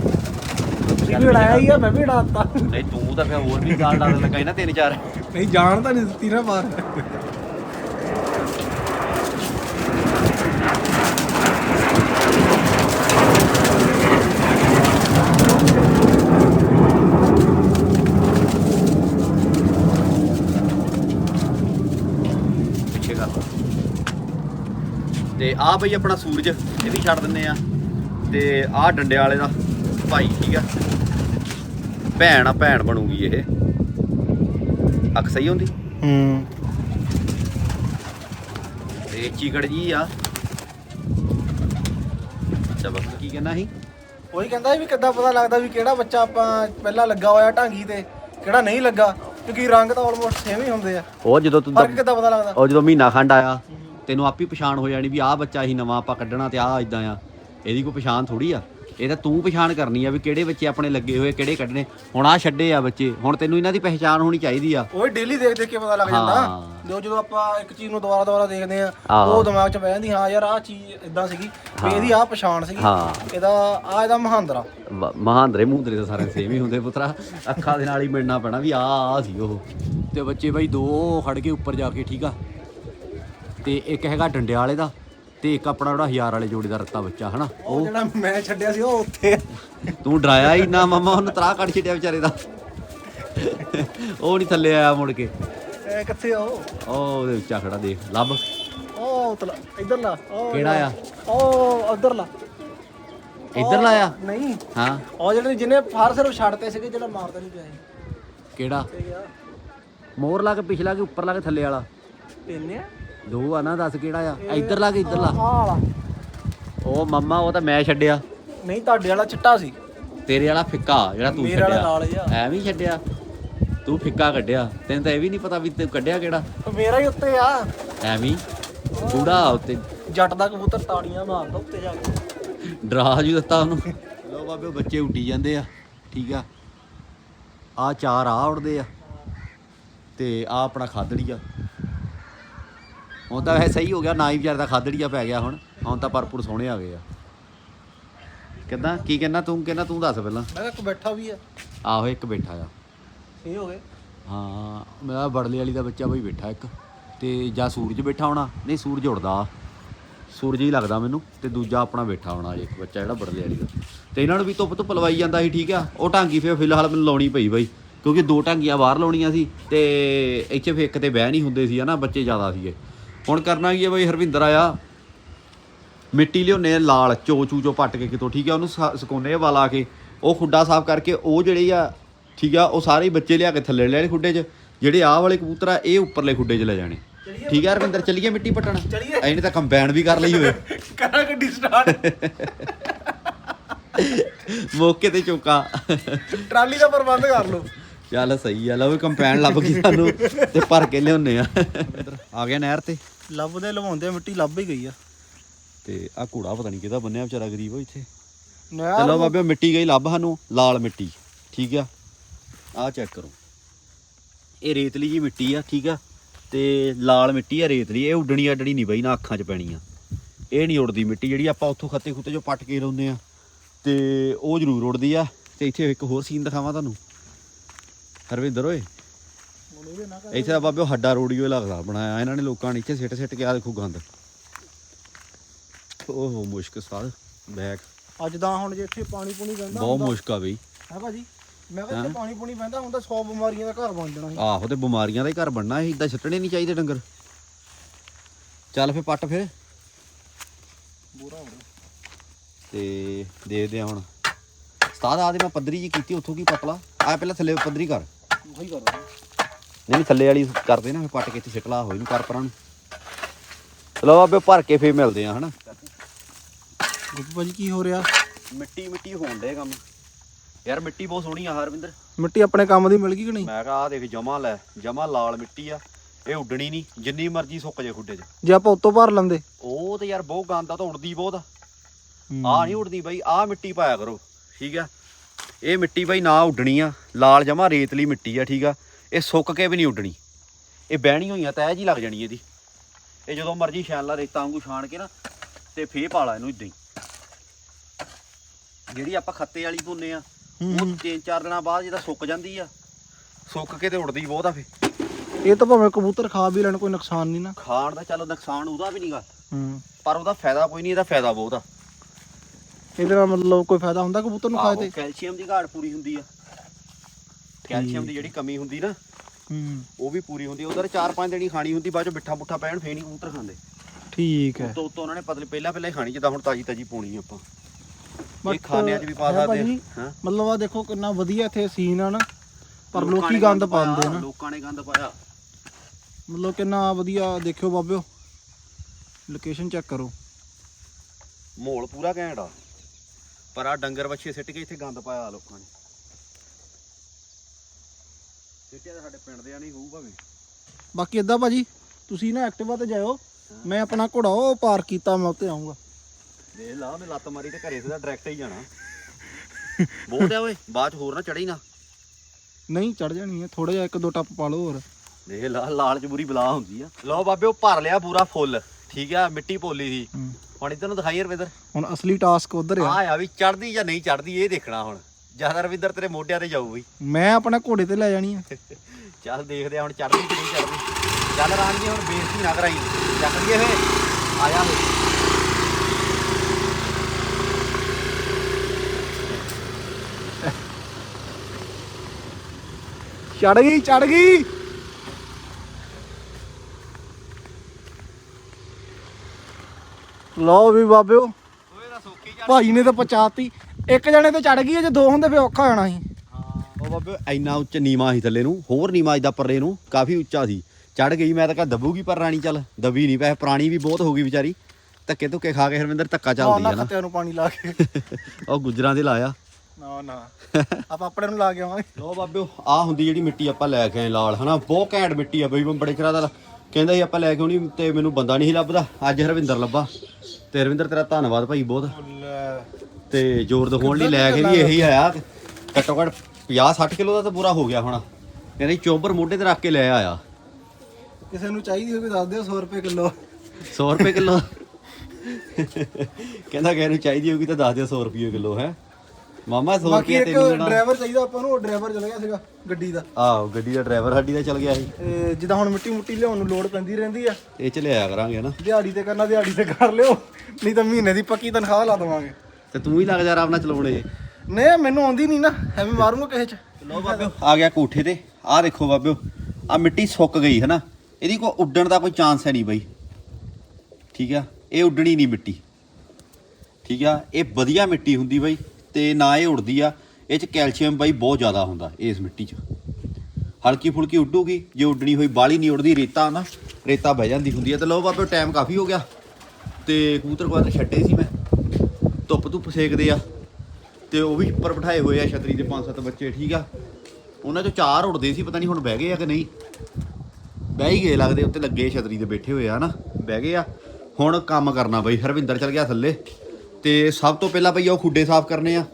ਤੁਸੀਂ ਵੀ ਉਡਾਇਆ ਹੀ ਆ ਮੈਂ ਵੀ ਉਡਾਤਾ ਨਹੀਂ ਤੂੰ ਤਾਂ ਫਿਰ ਹੋਰ ਵੀ ਗਾਲ ਡਾਲ ਲੱਗਾ ਸੀ ਨਾ ਤਿੰਨ ਚਾਰ। ਨਹੀਂ ਜਾਣ ਤਾਂ ਨਹੀਂ ਦਿੱਤੀ ਨਾ ਬਾਹਰ। ਲਾ। ਤੇ ਆ ਬਈ ਆਪਣਾ ਸੂਰਜ ਇਹ ਵੀ ਛੱਡ ਦਿੰਨੇ ਆ। ਤੇ ਆ ਡੰਡੇ ਵਾਲੇ ਦਾ ਭਾਈ ਠੀਕ ਆ। ਭੈਣ ਆ ਭੈਣ ਬਣੂਗੀ ਇਹ। ਅੱਖ ਸਹੀ ਹੁੰਦੀ? ਹੂੰ। ਤੇ ਚੀਕੜ ਜੀ ਆ। ਅੱਛਾ ਬਸ ਕੀ ਕਹਿਣਾ ਸੀ? ਉਹੀ ਕਹਿੰਦਾ ਸੀ ਵੀ ਕਿੱਦਾਂ ਪਤਾ ਲੱਗਦਾ ਵੀ ਕਿਹੜਾ ਬੱਚਾ ਆਪਾਂ ਪਹਿਲਾਂ ਲੱਗਾ ਹੋਇਆ ਢਾਂਗੀ ਤੇ ਕਿਹੜਾ ਨਹੀਂ ਲੱਗਾ। ਕਿਉਂਕਿ ਰੰਗ ਤਾਂ ਆਲਮੋਸਟ ਸੇਮ ਹੀ ਹੁੰਦੇ ਆ। ਉਹ ਜਦੋਂ ਤੂੰ ਫ਼ਰਕ ਕਿੱਦਾਂ ਪਤਾ ਲੱਗਦਾ? ਉਹ ਜਦੋਂ ਮਹੀਨਾ ਖੰਡ ਆਇਆ ਤੈਨੂੰ ਆਪੀ ਪਛਾਣ ਹੋ ਜਾਣੀ ਵੀ ਆਹ ਬੱਚਾ ਹੀ ਨਵਾਂ ਆਪਾਂ ਕੱਢਣਾ ਤੇ ਆਹ ਇਦਾਂ ਆ। ਇਹਦੀ ਕੋਈ ਪਛਾਣ ਥੋੜੀ ਆ? ਇਹ ਤਾਂ ਤੂੰ ਪਛਾਣ ਕਰਨੀ ਆ ਵੀ ਕਿਹੜੇ ਬੱਚੇ ਆਪਣੇ ਲੱਗੇ ਹੋਏ ਕਿਹੜੇ ਕੱਢਣੇ। ਹੁਣ ਆ ਛੱਡੇ ਆ ਬੱਚੇ ਹੁਣ ਤੈਨੂੰ ਇਹਨਾਂ ਦੀ ਪਹਿਚਾਣ ਹੋਣੀ ਚਾਹੀਦੀ ਆ। ਉਹ ਡੇਲੀ ਦੇਖ ਦੇਖ ਕੇ ਪਤਾ ਲੱਗ ਜਾਂਦਾ। ਜੋ ਜਦੋਂ ਆਪਾਂ ਇੱਕ ਚੀਜ਼ ਨੂੰ ਦੁਬਾਰਾ ਦੁਬਾਰਾ ਦੇਖਦੇ ਆ। ਉਹ ਦਿਮਾਗ 'ਚ ਬਹਿ ਜਾਂਦੀ ਹਾਂ ਯਾਰ ਆਹ ਚੀਜ਼ ਇਦਾਂ ਸੀਗੀ ਵੀ ਇਹਦੀ ਆਹ ਪਛਾਣ ਸੀਗੀ। ਹਾਂ। ਇਹਦਾ ਆ ਇਹਦਾ ਮਹਾਂਦਰਾ। ਮਹਾਂਦਰੇ ਮੂੰਦਰੇ ਤਾਂ ਸਾਰੇ ਸੇਮ ਹੀ ਹੁੰਦੇ ਪੁੱਤਰਾ। ਅੱਖਾਂ ਦੇ ਨਾਲ ਹੀ ਮਿਲਣਾ ਪੈਣਾ ਵੀ ਆ ਆ ਸੀ ਉਹ। ਤੇ ਬੱਚੇ ਬਾਈ ਦੋ ਖੜ ਕੇ ਉੱਪਰ ਜਾ ਕੇ ਠੀਕ ਆ। ਤੇ ਇੱਕ ਹੈਗਾ ਡੰਡਿਆਂ ਵਾਲੇ ਦਾ। ਤੇ ਇੱਕ ਆਪਣਾ ਜਿਹੜਾ ਹਜ਼ਾਰ ਵਾਲੇ ਜੋੜੇ ਦਾ ਰੱਤਾ ਬੱਚਾ ਹਨਾ? ਉਹ ਜਿਹੜਾ ਮੈਂ ਛੱਡਿਆ ਸੀ ਉਹ ਉੱਥੇ ਆ। ਤੂੰ ਡਰਾਇਆ ਹੀ ਨਾ ਮਮਾ ਉਹਨੂੰ ਤਰਾ ਕੱਢ ਛਿਟਿਆ ਵਿਚਾਰੇ ਦਾ। ਉਹ ਨਹੀਂ ਥੱਲੇ ਆਇਆ ਮੁੜ ਕੇ। ਇਹ ਕਿੱਥੇ ਆ ਉਹ? ਉਹ ਉਹਦੇ ਖੜਾ ਦੇਖ ਲੱਭ। ਉਹ ਉਤਲਾ ਇੱਧਰ ਲਾ ਉਹ ਕਿਹੜਾ ਆ? ਉਹ ਉਧਰ ਲਾ ਇੱਧਰ ਲਾਇਆ ਨਹੀਂ। ਹਾਂ। ਉਹ ਜਿਹੜੇ ਜਿਹਨੇ ਫਾਰ ਸਿਰਫ ਛੱਡਤੇ ਸੀਗੇ ਜਿਹੜਾ ਮਾਰਦਾ ਨਹੀਂ ਪਿਆ ਸੀ। ਕਿਹੜਾ? ਤੇ ਮੋਰ ਲਾ ਕੇ ਪਿਛਲਾ ਕੇ ਉੱਪਰ ਲਾ ਕੇ ਥੱਲੇ ਵਾਲਾ। ਤਿੰਨ ਆ। ਦੋ ਆ ਨਾ ਦੱਸ ਕਿਹੜਾ ਆ? ਇੱਧਰ ਲਾ ਕੇ ਇੱਧਰ ਲਾ। ਆਹ ਵਾਲਾ ਉਹ ਮੰਮਾ ਉਹ ਤਾਂ ਮੈਂ ਛੱਡਿਆ। ਨਹੀਂ ਤੁਹਾਡੇ ਵਾਲਾ ਚਿੱਟਾ ਸੀ। ਤੇਰੇ ਵਾਲਾ ਫਿੱਕਾ ਜਿਹੜਾ ਤੂੰ ਮੇਰੇ ਵਾਲਾ ਛੱਡਿਆ। ਨਾਲ ਹੀ ਆ। ਐਵੇਂ ਹੀ ਛੱਡਿਆ। ਤੂੰ ਫਿੱਕਾ ਕੱਢਿਆ। ਤੈਨੂੰ ਤਾਂ ਇਹ ਵੀ ਨਹੀਂ ਪਤਾ ਵੀ ਤੂੰ ਕੱਢਿਆ ਕਿਹੜਾ। ਉਹ ਮੇਰਾ ਹੀ ਉੱਤੇ ਆ। ਐਵੇਂ ਹੀ ਗੂੜਾ ਉੱਤੇ। ਜੱਟ ਦਾ ਕਬੂਤਰ ਤਾੜੀਆਂ ਮਾਰਦਾ ਉੱਤੇ ਜਾ ਕੇ। ਡਰਾ ਜੂ ਦਿੱਤਾ ਉਹਨੂੰ। ਲੋ ਬਾਬੇ ਬੱਚੇ ਉੱਡੀ ਜਾਂਦੇ ਆ। ਠੀਕ ਆ। ਆ ਚਾਰ ਆ ਉੜਦੇ ਆ। ਤੇ ਆ ਆਪਣਾ ਖਾਦੜੀ ਆ। ਹੁਣ ਤਾਂ ਵੈਸੇ ਸਹੀ ਹੋ ਗਿਆ ਨਾ ਹੀ ਵਿਚਾਰ ਦਾ ਖਾਦੜੀਆ ਪੈ ਗਿਆ ਹੁਣ। ਹੁਣ ਤਾਂ ਪਰਪੁਰ ਸੋਹਣੇ ਆ ਗਏ ਆ। ਕਿੱਦਾਂ? ਕੀ ਕਹਿਣਾ ਤੂੰ? ਕਹਿਣਾ ਤੂੰ ਦੱਸ ਪਹਿਲਾਂ। ਮੈਂ ਕਿਹਾ ਇੱਕ ਬੈਠਾ ਵੀ ਆ। ਆਹੋ ਇੱਕ ਬੈਠਾ ਆ। ਇਹ ਹੋ ਗਏ। ਹਾਂ ਮੇਰਾ ਬੜਲੇ ਵਾਲੀ ਦਾ ਬੱਚਾ ਬਈ ਬੈਠਾ ਇੱਕ। ਤੇ ਜਾਂ ਸੂਰਜ ਬੈਠਾ ਹੋਣਾ। ਨਹੀਂ ਸੂਰਜ ਉੜਦਾ ਸੂਰਜ ਹੀ ਲੱਗਦਾ ਮੈਨੂੰ। ਤੇ ਦੂਜਾ ਆਪਣਾ ਬੈਠਾ ਹੋਣਾ ਇੱਕ ਬੱਚਾ ਜਿਹੜਾ ਬੜਲੇ ਵਾਲੀ ਦਾ। ਤੇ ਇਹਨਾਂ ਨੂੰ ਵੀ ਧੁੱਪ ਧੁੱਪ ਲਵਾਈ ਜਾਂਦਾ ਸੀ ਠੀਕ ਆ? ਉਹ ਢਾਂਗੀ ਫੇਰ ਫਿਲਹਾਲ ਮੈਨੂੰ ਲਾਉਣੀ ਪਈ ਬਈ। ਕਿਉਂਕਿ ਦੋ ਢਾਂਗੀਆਂ ਬਾਹਰ ਲਾਉਣੀਆਂ ਸੀ ਤੇ ਇੱਥੇ ਫੇਰ ਇੱਕ ਤੇ ਬਹਿ ਨਹੀਂ ਹੁੰਦੇ ਸੀ ਹਨਾ ਬੱਚੇ ਜ਼ਿਆਦਾ ਸੀਗੇ। ਹੁਣ ਕਰਨਾ ਕੀ ਹੈ ਬਈ ਹਰਵਿੰਦਰ ਆਇਆ। ਮਿੱਟੀ ਆ ਲਾਲ ਚੋ ਚੂ ਚੋ ਪੱਟ ਕੇ ਕਿਤੋਂ ਠੀਕ ਆ ਉਹਨੂੰ ਸ- ਸੁਕਾਉਂਦੇ ਆ ਵਾਲਾ ਕੇ। ਉਹ ਖੁੱਡਾ ਸਾਫ਼ ਕਰਕੇ ਉਹ ਜਿਹੜੇ ਆ ਠੀਕ ਆ ਉਹ ਸਾਰੇ ਹੀ ਬੱਚੇ ਲਿਆ ਕੇ ਥੱਲੇ ਲੈ ਖੁੱਡੇ 'ਚ। ਜਿਹੜੇ ਆਹ ਵਾਲੇ ਕਬੂਤਰ ਆ ਇਹ ਉੱਪਰਲੇ ਖੁੱਡੇ 'ਚ ਲੈ ਜਾਣੇ। ਠੀਕ ਆ ਹਰਵਿੰਦਰ ਚੱਲੀਏ ਮਿੱਟੀ ਪੱਟਣ? ਚੱਲੀਏ। ਇਹਨੇ ਤਾਂ ਕੰਬਾਈਨ ਵੀ ਕਰ ਲਈ ਹੋਏ (laughs) ਕਰਾਂ ਗੱਡੀ ਸਟਾਰਟ। (laughs) ਮੌਕੇ ਤੇ ਚੁੱਕਾ। ਟਰਾਲੀ ਦਾ ਪ੍ਰਬੰਧ ਕਰ ਲਓ। ਚੱਲ ਸਹੀ ਆ ਲਓ ਕੰਬਾਈਨ ਲੱਭ ਗਈ ਸਾਨੂੰ ਤੇ ਭਰ ਕੇ ਲਿਆਉਨੇ ਆ। ਆ ਗਿਆ ਨਹਿਰ ਤੇ। ਲੱਭਦੇ ਲਵਾਉਂਦੇ ਮਿੱਟੀ ਲੱਭ ਹੀ ਗਈ ਆ। ਤੇ ਆ ਘੋੜਾ ਪਤਾ ਨਹੀਂ ਕਿਹਦਾ ਬੰਨਿਆ ਵਿਚਾਰਾ ਗਰੀਬ ਉਹ ਇੱਥੇ। ਚਲੋ ਬਾਬੇ ਮਿੱਟੀ ਗਈ ਲੱਭ ਸਾਨੂੰ ਲਾਲ ਮਿੱਟੀ ਠੀਕ ਆ? ਆਹ ਚੈੱਕ ਕਰੋ। ਇਹ ਰੇਤਲੀ ਜੀ ਮਿੱਟੀ ਆ ਠੀਕ ਆ? ਤੇ ਲਾਲ ਮਿੱਟੀ ਆ ਰੇਤਲੀ ਇਹ ਉੱਡਣੀ ਅੱਡਣੀ ਨਹੀਂ ਬਈ ਨਾ ਅੱਖਾਂ 'ਚ ਪੈਣੀ ਆ। ਇਹ ਨਹੀਂ ਉੱਡਦੀ ਮਿੱਟੀ ਜਿਹੜੀ ਆਪਾਂ ਉੱਥੋਂ ਖੱਤੇ ਖੁੱਤੇ ਚੋਂ ਪੱਟ ਕੇ ਲਾਉਂਦੇ ਆ। ਤੇ ਉਹ ਜ਼ਰੂਰ ਉੱਡਦੀ ਆ। ਤੇ ਇੱਥੇ ਇੱਕ ਹੋਰ ਸੀਨ ਦਿਖਾਵਾਂ ਤੁਹਾਨੂੰ। ਹਰਵਿੰਦਰ ਓਏ। ਇੱਥੇ ਬਾਬੇ ਉਹ ਹੱਡਾ ਰੋੜੀਓ ਲੱਗਦਾ ਬਣਾਇਆ ਇਹਨਾਂ ਨੇ ਲੋਕਾਂ ਨੇ ਇੱਥੇ ਸਿੱਟ ਸਿੱਟ ਕੇ ਆ ਦੇਖੋ ਗੰਦ। ਓਹੋ ਮੁਸ਼ਕ ਸਾਲ ਬੈਗ। ਅੱਜ ਦਾ ਹੁਣ ਜੇ ਇੱਥੇ ਪਾਣੀ ਪੂਣੀ ਪੈਂਦਾ ਬਹੁਤ ਮੁਸ਼ਕ ਆ ਬਈ। ਹੈ ਭਾਜੀ? ਮੈਂ ਕਿਹਾ ਪਾਣੀ ਪੂਣੀ ਪੈਂਦਾ ਹੁੰਦਾ 100 ਬਿਮਾਰੀਆਂ ਦਾ ਘਰ ਬਣ ਜਾਣਾ ਸੀ। ਆਹੋ ਤੇ ਬਿਮਾਰੀਆਂ ਦਾ ਹੀ ਘਰ ਬਣਨਾ ਇਹ ਇਦਾਂ ਛੱਟਣੇ ਨਹੀਂ ਚਾਹੀਦੇ ਡੰਗਰ। ਚੱਲ ਫੇ ਪੱਟ ਫਿਰ। ਬੁਰਾ ਹੋ ਤੇ ਦੇਖਦੇ ਆ ਹੁਣ। ਉਸਤਾਦ ਆ ਦੇ ਮੈਂ ਪੱਧਰੀ ਜੀ ਕੀਤੀ ਉੱਥੋਂ ਕੀ ਪਤਲਾ? ਆ ਪਹਿਲਾਂ ਥੱਲੇ ਪੱਧਰੀ ਕਰ। ਉਹੀ ਕਰਦਾ ਨਹੀਂ ਥੱਲੇ ਵਾਲੀ ਕਰਦੇ ਨਾ ਪੱਟ ਕੇ ਇੱਥੇ ਸਿੱਟਲਾ ਹੋਈ ਨੂੰ ਕਰ ਪਰਾਂ ਨੂੰ। ਚਲੋ ਬਾਬੇ ਭਰ ਕੇ ਫੇ ਮਿਲਦੇ ਆ ਹਨਾ। ਗੁੱਪ ਭਾਜੀ ਕੀ ਹੋ ਰਿਹਾ? ਮਿੱਟੀ ਮਿੱਟੀ ਹੋਣ ਦੇ ਕੰਮ। ਯਾਰ ਮਿੱਟੀ ਬਹੁਤ ਸੋਹਣੀ ਆ ਹਰਵਿੰਦਰ। ਮਿੱਟੀ ਆਪਣੇ ਕੰਮ ਦੀ ਮਿਲ ਗਈ ਕਿ ਨਹੀਂ? ਮੈਂ ਕਿਹਾ ਆ ਦੇਖ ਜਮਾ ਲੈ ਜਮਾ ਲਾਲ ਮਿੱਟੀ ਆ। ਇਹ ਉੱਡਣੀ ਨਹੀਂ ਜਿੰਨੀ ਮਰਜ਼ੀ ਸੁੱਕ ਜੇ ਖੁੱਡੇ 'ਚ। ਜੇ ਆਪਾਂ ਉੱਤੋਂ ਭਰ ਲੈਂਦੇ। ਉਹ ਤੇ ਯਾਰ ਬਹੁਤ ਗੰਦ ਆ ਤਾਂ ਉੜਦੀ ਬਹੁਤ ਆ। ਆ ਨਹੀਂ ਉੜਦੀ ਬਾਈ ਆ ਮਿੱਟੀ ਪਾਇਆ ਕਰੋ ਠੀਕ ਆ। ਇਹ ਮਿੱਟੀ ਬਾਈ ਨਾ ਉੱਡਣੀ ਆ ਲਾਲ ਜਮਾ ਰੇਤਲੀ ਮਿੱਟੀ ਆ ਠੀਕ ਆ। ਇਹ ਸੁੱਕ ਕੇ ਵੀ ਨਹੀਂ ਉੱਡਣੀ। ਇਹ ਬਹਿਣੀ ਹੋਈਆਂ ਤੈ ਜੀ ਲੱਗ ਜਾਣੀ ਇਹਦੀ। ਇਹ ਜਦੋਂ ਮਰਜ਼ੀ ਛਾਣ ਲਾ ਰੇਤਾ ਵਾਂਗੂ ਛਾਣ ਕੇ ਨਾ ਤੇ ਫੇਰ ਪਾ ਲਾ ਇਹਨੂੰ ਇਦਾਂ ਹੀ। ਜਿਹੜੀ ਆਪਾਂ ਖੱਤੇ ਵਾਲੀ ਪਾਉਂਦੇ ਆ ਉਹ ਤਿੰਨ ਚਾਰ ਦਿਨਾਂ ਬਾਅਦ ਜਿਹਦਾ ਸੁੱਕ ਜਾਂਦੀ ਆ। ਸੁੱਕ ਕੇ ਤੇ ਉੜਦੀ ਬਹੁਤ ਆ ਫੇ ਇਹ ਤਾਂ ਭਾਵੇਂ ਕਬੂਤਰ ਖਾ ਵੀ ਲੈਣ ਕੋਈ ਨੁਕਸਾਨ ਨਹੀਂ ਨਾ। ਖਾਣ ਦਾ ਚੱਲ ਨੁਕਸਾਨ ਉਹਦਾ ਵੀ ਨਹੀਂਗਾ ਹੂੰ। ਪਰ ਉਹਦਾ ਫਾਇਦਾ ਕੋਈ ਨਹੀਂ ਇਹਦਾ ਫਾਇਦਾ ਬਹੁਤ ਆ। ਇਹਦੇ ਨਾਲ ਮਤਲਬ ਕੋਈ ਫਾਇਦਾ ਹੁੰਦਾ ਕਬੂਤਰ ਨੂੰ ਖਾਏ ਤੇ? ਕੈਲਸ਼ੀਅਮ ਦੀ ਘਾਟ ਪੂਰੀ ਹੁੰਦੀ ਆ। ਕੈਲਸ਼ੀਅਮ ਦੀ ਜਿਹੜੀ ਕਮੀ ਹੁੰਦੀ ਨਾ ਹੂੰ। ਉਹ ਵੀ ਪੂਰੀ ਹੁੰਦੀ ਉਧਰ 4-5 ਦਿਨ ਹੀ ਖਾਣੀ ਹੁੰਦੀ ਬਾਅਦ ਚ ਬਿੱਠਾ ਬੁੱਠਾ ਪੈਣ ਫੇਰ ਨਹੀਂ ਕਬੂਤਰ ਖਾਂਦੇ। ਠੀਕ ਹੈ। ਉਤੋਂ ਉਤੋਂ ਉਹਨਾਂ ਨੇ ਪਤਲੇ ਪਹਿਲਾਂ ਪਹਿਲਾਂ ਹੀ ਖਾਣੀ ਜਿੱਦਾਂ ਹੁਣ ਤਾਜੀ ਤਾਜੀ ਪਾਉਣੀ ਆਪਾਂ। ਇਹ ਖਾਣਿਆਂ 'ਚ ਵੀ ਪਾ ਸਕਦੇ ਆ। ਹਾਂ। ਮਤਲਬ ਆ ਦੇਖੋ ਕਿੰਨਾ ਵਧੀਆ ਇੱਥੇ ਸੀਨ ਆ ਨਾ ਪਰ ਲੋਕਾਂ ਗੰਦ ਪਾਉਂਦੇ ਨਾ। ਲੋਕਾਂ ਨੇ ਗੰਦ ਪਾਇਆ। ਮਤਲਬ ਕਿੰਨਾ ਵਧੀਆ ਦੇਖਿਓ ਬਾਬਿਓ। ਲੋਕੇਸ਼ਨ ਚੈੱਕ ਕਰੋ। ਮਾਹੌਲ ਪੂਰਾ ਘੈਂਟ ਆ। ਪਰ ਆ ਡੰਗਰ ਬੱਚੇ ਸਿੱਟ ਕੇ ਇੱਥੇ ਗੰਦ ਪਾਇਆ ਲੋਕਾਂ ਨੇ। ਸਿੱਟਿਆ ਤਾਂ ਸਾਡੇ ਪਿੰਡ ਦੇ ਨਹੀਂ ਹੋਊ ਭਾਵੇਂ। ਬਾਕੀ ਇਦਾਂ ਭਾਜੀ ਤੁਸੀਂ ਨਾ ਐਕਟਿਵਾ ਤੇ ਜਾਇਓ ਮੈਂ ਆਪਣਾ ਘੋੜਾ ਉਹ ਪਾਰ ਕੀਤਾ ਮੈਂ ਉੱਤੇ ਆਉਂਗਾ ਦੇਖ ਲਾ ਉਹਨੇ ਲੱਤ ਮਾਰੀ ਤੇ ਘਰੇ ਸਿੱਧਾ ਡਾਇਰੈਕਟ ਹੀ ਜਾਣਾ। (laughs) ਬਹੁਤ ਆ ਓਏ ਬਾਅਦ ਚ ਹੋਰ ਨਾ ਚੜੀ ਨਾ। ਨਹੀਂ ਚੜ ਜਾਣੀ ਹੈ ਥੋੜਾ ਜਿਹਾ ਇੱਕ ਦੋ ਟੱਪ ਪਾ ਲਓ ਹੋਰ। ਦੇਖ ਲਾ ਲਾਲ ਚ ਬੁਰੀ ਬਲਾ ਹੁੰਦੀ ਆ। ਲਓ ਬਾਬੇ ਉਹ ਭਰ ਲਿਆ ਪੂਰਾ ਫੁੱਲ। ਠੀਕ ਆ ਮਿੱਟੀ ਪੋਲੀ ਸੀ। ਹੁਣ ਇਧਰ ਨੂੰ ਦਿਖਾਈ ਰਵਿੰਦਰ। ਹੁਣ ਅਸਲੀ ਟਾਸਕ ਉਧਰ ਆ। ਆ ਆ ਵੀ ਚੜਦੀ ਜਾਂ ਨਹੀਂ ਚੜਦੀ ਇਹ ਦੇਖਣਾ ਹੁਣ। ਜ਼ਿਆਦਾ ਰਵਿੰਦਰ ਤੇਰੇ ਮੋਢਿਆਂ ਤੇ ਜਾਊ ਬਈ। ਮੈਂ ਆਪਣਾ ਘੋੜੇ ਤੇ ਲੈ ਜਾਣੀ ਆ। ਚੱਲ ਦੇਖਦੇ ਆ ਹੁਣ ਚੜਦੀ ਕਿ ਨਹੀਂ ਚੜਦੀ ਚੱਲ ਰਾਣਜੀ ਹੁਣ ਬੇਇੱਜ਼ਤੀ ਨਾ ਕਰਾਈ। ਚੱਕ ਲਈਏ ਫੇ ਆ ਜਾ ਫੇ ਚੜ ਗਈ ਚੜ ਗਈ। ਲਓ ਵੀ ਬਾਬਿਓ। ਭਾਈ ਨੇ ਤਾਂ ਪਚਾਤੀ ਇੱਕ ਜਣੇ ਤੇ ਚੜ ਗਈ ਜੇ ਦੋ ਹੁੰਦੇ ਫੇ ਔਖਾ ਹੋਣਾ ਸੀ। ਉਹ ਬਾਬੇ ਇੰਨਾ ਉੱਚ ਨੀਵਾ ਸੀ ਥੱਲੇ ਨੂੰ ਹੋਰ ਨੀਵਾ ਇਦਾਂ ਪਰਰੇ ਨੂੰ ਕਾਫੀ ਉੱਚਾ ਸੀ। ਚੜ ਗਈ ਮੈਂ ਤਾਂ ਕਹਾਂ ਦਬੂਗੀ ਪਰ ਰਾਣੀ ਚੱਲ ਦਬੀ ਨਹੀਂ ਪੈ ਪੁਰਾਣੀ ਵੀ ਬਹੁਤ ਹੋ ਗਈ ਵਿਚਾਰੀ। ਧੱਕੇ ਧੁੱਕੇ ਖਾ ਕੇ ਹਰਵਿੰਦਰ ਧੱਕਾ ਚੱਲਦੀ ਹੈ ਨਾ ਖੱਤਿਆਂ ਨੂੰ ਪਾਣੀ ਲਾ ਕੇ। (laughs) ਉਹ ਗੁਜਰਾਂ ਦੇ ਲਾਇਆ। ਨਾ ਨਾ। ਆਪਾਂ ਆਪਣੇ ਨੂੰ ਲਾ ਕੇ ਆਵਾਂਗੇ। ਲੋ ਬਾਬਿਓ ਆ ਹੁੰਦੀ ਜਿਹੜੀ ਮਿੱਟੀ ਆਪਾਂ ਲੈ ਕੇ ਆਏ ਲਾਲ ਹਨਾ? ਬਹੁਤ ਘੈਂਟ ਮਿੱਟੀ ਆ ਬਈ ਮੈਂ ਬੜੇ ਚਿਰਾਂ ਦਾ ਕਹਿੰਦਾ ਸੀ ਆਪਾਂ ਲੈ ਕੇ ਆਉਣੀ ਤੇ ਮੈਨੂੰ ਬੰਦਾ ਨਹੀਂ ਲੱਭਦਾ। ਅੱਜ ਹਰਵਿੰਦਰ ਲੱਭਾ। ਤੇ ਹਰਵਿੰਦਰ ਤੇਰਾ ਧੰਨਵਾਦ ਭਾਈ ਬਹੁਤ। ਤੇ ਜ਼ੋਰ ਦਿਖਾਉਣ ਲਈ ਲੈ ਕੇ ਵੀ ਇਹੀ ਆਇਆ। ਘੱਟੋ ਘੱਟ 50 60 ਕਿਲੋ ਦਾ ਤਾਂ ਪੂਰਾ ਹੋ ਗਿਆ ਹੋਣਾ। ਕਹਿੰਦਾ ਚੋਬਰ ਮੋਢੇ ਤੇ ਰੱਖ ਕੇ ਲੈ ਆਇਆ। ਕਿਸੇ ਨੂੰ ਚਾਹੀਦੀ ਹੋਵੇ ਦੱਸ ਦਿਓ 100 ਰੁਪਏ ਕਿਲੋ। 100 ਰੁਪਏ ਕਿਲੋ। ਕਹਿੰਦਾ ਕਿਸੇ ਨੂੰ ਚਾਹੀਦੀ ਹੋਊਗੀ ਤਾਂ ਦੱਸ ਦਿਓ 100 ਰੁਪਏ ਕਿਲੋ ਹੈ। ਮਾਮਾ 100 ਬਾਕੀ ਰੁਪਏ ਤੈਨੂੰ ਦੇਣਾ। ਡਰਾਈਵਰ ਚਾਹੀਦਾ ਆਪਾਂ ਨੂੰ ਉਹ ਡਰਾਈਵਰ ਚਲ ਗਿਆ ਸੀਗਾ ਗੱਡੀ ਦਾ। ਆਹੋ ਗੱਡੀ ਦਾ ਡਰਾਈਵਰ ਸਾਡੀ ਦਾ ਚੱਲ ਗਿਆ ਸੀ। ਤੇ ਜਿੱਦਾਂ ਹੁਣ ਮਿੱਟੀ ਮੁੱਟੀ ਲਿਆਉਣ ਨੂੰ ਲੋੜ ਪੈਂਦੀ ਰਹਿੰਦੀ ਆ। ਇਹ ਚ ਲਿਆਇਆ ਕਰਾਂਗੇ ਨਾ। ਦਿਹਾੜੀ ਤੇ ਕਰਨਾ ਦਿਹਾੜੀ ਤੇ ਕਰ ਲਿਓ। ਨਹੀਂ ਤਾਂ ਮਹੀਨੇ ਦੀ ਪੱਕੀ ਤਨਖਾਹ ਲਾ ਦਵਾਂਗੇ। ਤੇ ਤੂੰ ਹੀ ਲੱਗ ਜਾ ਆਰਾਮ ਨਾਲ ਚਲਾਉਣੇ। ਨਹੀਂ ਮੈਨੂੰ ਆਉਂਦੀ ਨਹੀਂ ਨਾ ਐਵੇਂ ਮਾਰੂੰਗਾ ਕਿਸੇ ਚ। ਲੋ ਬਾਬਿਓ ਆ ਗਿਆ ਕੋਠੇ ਤੇ ਆਹ ਦੇਖੋ ਬਾਬਿਓ ਆ ਮਿੱਟੀ ਸੁੱਕ ਗਈ ਹੈ ਨਾ ਇਹਦੀ ਕੋਈ ਉੱਡਣ ਦਾ ਕੋਈ ਚਾਂਸ ਹੈ ਨਹੀਂ ਬਈ। ਠੀਕ ਆ ਇਹ ਉੱਡਣੀ ਨਹੀਂ ਮਿੱਟੀ। ਠੀਕ ਆ ਇਹ ਵਧੀਆ ਮਿੱਟੀ ਹੁੰਦੀ ਬਈ ਤੇ ਨਾ ਇਹ ਉੜਦੀ ਆ ਇਹ ਚ ਕੈਲਸ਼ੀਅਮ ਬਈ ਬਹੁਤ ਜ਼ਿਆਦਾ ਹੁੰਦਾ ਇਸ ਮਿੱਟੀ ਚ। ਹਲਕੀ ਫੁਲਕੀ ਉੱਡੂਗੀ ਜੇ ਉੱਡਣੀ ਹੋਈ ਬਾਲੀ ਨਹੀਂ ਉੱਡਦੀ ਰੇਤਾ ਨਾ ਰੇਤਾ ਬਹਿ ਜਾਂਦੀ ਹੁੰਦੀ ਹੈ ਤੇ ਲੋ ਬਾਬਿਓ ਟਾਈਮ ਕਾਫੀ ਹੋ ਗਿਆ। ਤੇ ਕਬੂਤਰ ਕਬੂਤਰ ਛੱਡੇ ਸੀ ਮੈਂ। ਧੁੱਪ ਧੁੱਪ ਸੇਕਦੇ ਆ। ਤੇ ਉਹ ਵੀ ਉੱਪਰ ਬਿਠਾਏ ਹੋਏ ਆ ਛਤਰੀ ਦੇ ਪੰਜ ਸੱਤ ਬੱਚੇ, ਠੀਕ ਆ? ਉਹਨਾਂ ਚੋਂ ਚਾਰ ਉੜਦੇ ਸੀ, ਪਤਾ ਨਹੀਂ ਹੁਣ ਬਹਿ ਗਏ ਆ ਕਿ ਨਹੀਂ? ਬਹਿ ਹੀ ਗਏ ਲੱਗਦੇ ਉੱਤੇ ਲੱਗੇ ਛਤਰੀ ਤੇ ਬੈਠੇ ਹੋਏ ਆ ਨਾ ਬਹਿ ਗਏ ਆ। ਹੁਣ ਕੰਮ ਕਰਨਾ ਬਈ, ਹਰਵਿੰਦਰ ਚਲ ਗਿਆ ਥੱਲੇ। ਤੇ ਸਭ ਤੋਂ ਪਹਿਲਾਂ ਬਈ ਉਹ ਖੁੱਡੇ ਸਾਫ਼ ਕਰਨੇ ਆ।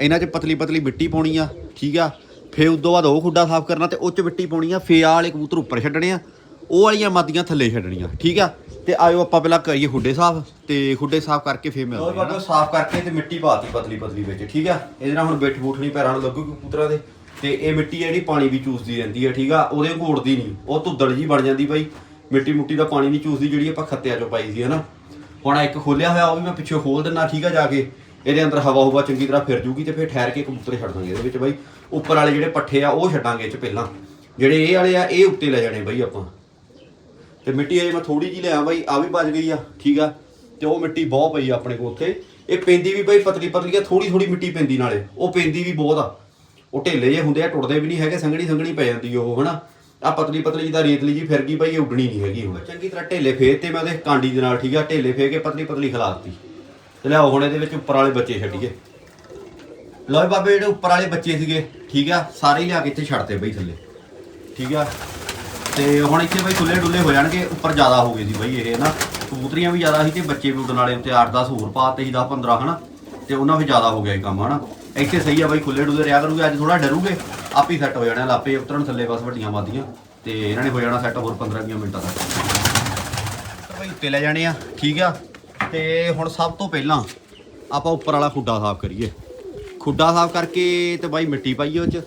ਇਹਨਾਂ 'ਚ ਪਤਲੀ ਪਤਲੀ ਮਿੱਟੀ ਪਾਉਣੀ ਆ, ਠੀਕ ਆ? ਫੇਰ ਉਸ ਤੋਂ ਬਾਅਦ ਉਹ ਖੁੱਡਾ ਸਾਫ਼ ਕਰਨਾ ਤੇ ਉਹ 'ਚ ਮਿੱਟੀ ਪਾਉਣੀ ਆ ਫੇ ਆਹ ਵਾਲੇ ਕਬੂਤਰ ਉੱਪਰ ਛੱਡਣੇ ਆ। ਉਹ ਵਾਲੀਆਂ ਮਾਦੀਆਂ ਥੱਲੇ ਛੱਡਣੀਆਂ ਠੀਕ ਆ? ਤੇ ਆਇਓ ਆਪਾਂ ਪਹਿਲਾਂ ਕਰੀਏ ਖੁੱਡੇ ਸਾਫ਼ ਤੇ ਖੁੱਡੇ ਸਾਫ਼ ਕਰਕੇ ਫੇਰ ਮਿਲਦੇ ਆ ਸਾਫ਼ ਕਰਕੇ ਤੇ ਮਿੱਟੀ ਪਾਤੀ ਪਤਲੀ ਪਤਲੀ ਵਿੱਚ ਠੀਕ ਆ? ਇਹਦੇ ਨਾਲ ਹੁਣ ਬਿੱਠ ਬੂਠ ਨਹੀਂ ਪੈਰਾਂ ਨੂੰ ਲੱਗੂਗੀ ਕਬੂਤਰਾਂ ਦੇ। ਤੇ ਇਹ ਮਿੱਟੀ ਜਿਹੜੀ ਪਾਣੀ ਵੀ ਚੂਸਦੀ ਰਹਿੰਦੀ ਹੈ ਠੀਕ ਆ? ਉਹਦੇ ਘੋੜਦੀ ਨਹੀਂ। ਉਹ ਧੁੱਦੜ ਜੀ ਬਣ ਜਾਂਦੀ ਬਾਈ। ਮਿੱਟੀ ਮੁੱਟੀ ਦਾ ਪਾਣੀ ਨਹੀਂ ਚੂਸਦੀ ਜਿਹੜੀ ਆਪਾਂ ਖੱਤਿਆਂ ਚੋਂ ਪਾਈ ਸੀ ਹਨਾ? ਹੁਣ ਇੱਕ ਖੋਲਿਆ ਹੋਇਆ ਉਹ ਵੀ ਮੈਂ ਪਿੱਛੇ ਖੋਲ ਦਿੰਨਾ ਠੀਕ ਆ ਜਾ ਕੇ। ਇਹਦੇ ਅੰਦਰ ਹਵਾ ਹੁਵਾ ਚੰਗੀ ਤਰ੍ਹਾਂ ਫਿਰ ਜੂਗੀ ਤੇ ਫਿਰ ਠਹਿਰ ਕੇ ਕਬੂਤਰ ਛੱਡ ਦਾਂਗੇ ਇਹਦੇ ਵਿੱਚ ਬਾਈ। ਉੱਪਰ ਵਾਲੇ ਜਿਹੜੇ ਪੱਠੇ ਆ ਉਹ ਛੱਡਾਂਗੇ ਇਹ ਚ ਪਹਿਲਾਂ। ਜਿਹੜੇ ਇਹ ਵਾਲੇ ਆ ਇਹ ਉੱਤੇ ਲੈ ਜਾਣੇ ਬਾਈ ਆਪਾਂ। ਤੇ ਮਿੱਟੀ ਅਜੇ ਮੈਂ ਥੋੜੀ ਜੀ ਲਿਆ ਬਾਈ, ਆ ਵੀ ਬਚ ਗਈ ਆ, ਠੀਕ ਆ? ਤੇ ਉਹ ਮਿੱਟੀ ਬਹੁਤ ਪਈ ਆ ਆਪਣੇ ਕੋਲ ਉੱਥੇ। ਇਹ ਪੈਂਦੀ ਵੀ ਬਾਈ ਪਤਲੀ ਪਤਲੀ ਆ ਥੋੜੀ ਥੋੜੀ ਮਿੱਟੀ ਪੈਂਦੀ ਨਾਲੇ। ਉਹ ਪੈਂਦੀ ਵੀ ਬਹੁਤ ਆ। ਉਹ ਢੇਲੇ ਜੇ ਹੁੰਦੇ ਆ, ਟੁੱਟਦੇ ਵੀ ਨਹੀਂ ਹੈਗੇ, ਸੰਘਣੀ ਸੰਘਣੀ ਪੈ ਜਾਂਦੀ ਉਹ, ਹਨਾ? ਆ ਪਤਲੀ ਪਤਲੀ ਜਿਹਦਾ ਰੇਤਲੀ ਜੀ ਫਿਰ ਗਈ ਬਾਈ, ਇਹ ਉੱਡਣੀ ਨਹੀਂ ਹੈਗੀ ਹੁਣ। ਚੰਗੀ ਤਰ੍ਹਾਂ ਢੇਲੇ ਫੇਰ ਤੇ ਮੈਂ ਉਹਦੇ ਕਾਂਡੀ ਦੇ ਨਾਲ, ਠੀਕ ਆ? ਢੇਲੇ ਫੇਰ ਕੇ ਪਤਲੀ ਪਤਲੀ ਖਿਲਾਰਤੀ ਤੇ ਲਿਆਓ ਹੁਣ ਇਹਦੇ ਵਿੱਚ ਉੱਪਰ ਵਾਲੇ ਬੱਚੇ ਛੱਡੀਏ। ਲਓ ਬਾਬੇ, ਜਿਹੜੇ ਉੱਪਰ ਵਾਲੇ ਬੱਚੇ ਸੀਗੇ, ਠੀਕ ਆ? ਸਾਰੇ ਲਿਆ ਕੇ ਇੱਥੇ ਛੱਡਤੇ ਬਈ ਥੱਲੇ। ਠੀਕ ਆ? ਤੇ ਹੁਣ ਇੱਥੇ ਬਈ ਖੁੱਲੇ ਡੁੱਲੇ ਹੋ ਜਾਣਗੇ, ਉੱਪਰ ਜ਼ਿਆਦਾ ਹੋ ਗਏ ਸੀ ਬਈ ਇਹ ਨਾ। ਕਬੂਤਰੀਆਂ ਵੀ ਜ਼ਿਆਦਾ ਸੀ ਤੇ ਬੱਚੇ ਵੀ ਉੱਡਣ ਵਾਲੇ ਉੱਤੇ 8-10 ਹੋਰ ਪਾਤੇ ਸੀ 10-15 ਹਨਾ। ਤੇ ਉਹਨਾਂ ਵੀ ਜ਼ਿਆਦਾ ਹੋ ਗਿਆ ਇਹ ਕੰਮ, ਹਨਾ। ਇੱਥੇ ਸਹੀ ਆ ਬਈ ਖੁੱਲੇ ਡੁੱਲੇ ਰਿਆ ਕਰੂਗੇ, ਅੱਜ ਥੋੜਾ ਡਰੂਗੇ। ਆਪ ਹੀ ਸੈੱਟ ਹੋ ਜਾਣਾ, ਲਾਪੇ ਉਤਰਨ ਥੱਲੇ ਬਸ ਵੱਡੀਆਂ ਮਾਦੀਆਂ ਤੇ ਇਹਨਾਂ ਨੇ ਹੋ ਜਾਣਾ ਸੈੱਟ ਹੋਰ 15-20 ਮਿੰਟਾਂ ਤੱਕ। ਤਾਂ ਉੱਤੇ ਲੈ ਜਾਣੇ ਆ, ਠੀਕ ਆ। ਤੇ ਹੁਣ ਸਭ ਤੋਂ ਪਹਿਲਾਂ ਆਪਾਂ ਉੱਪਰ ਵਾਲਾ ਖੁੱਡਾ ਸਾਫ਼ ਕਰੀਏ। ਖੁੱਡਾ ਸਾਫ਼ ਕਰਕੇ ਤੇ ਬਾਈ ਮਿੱਟੀ ਪਾਈਏ ਉਹ ਚ,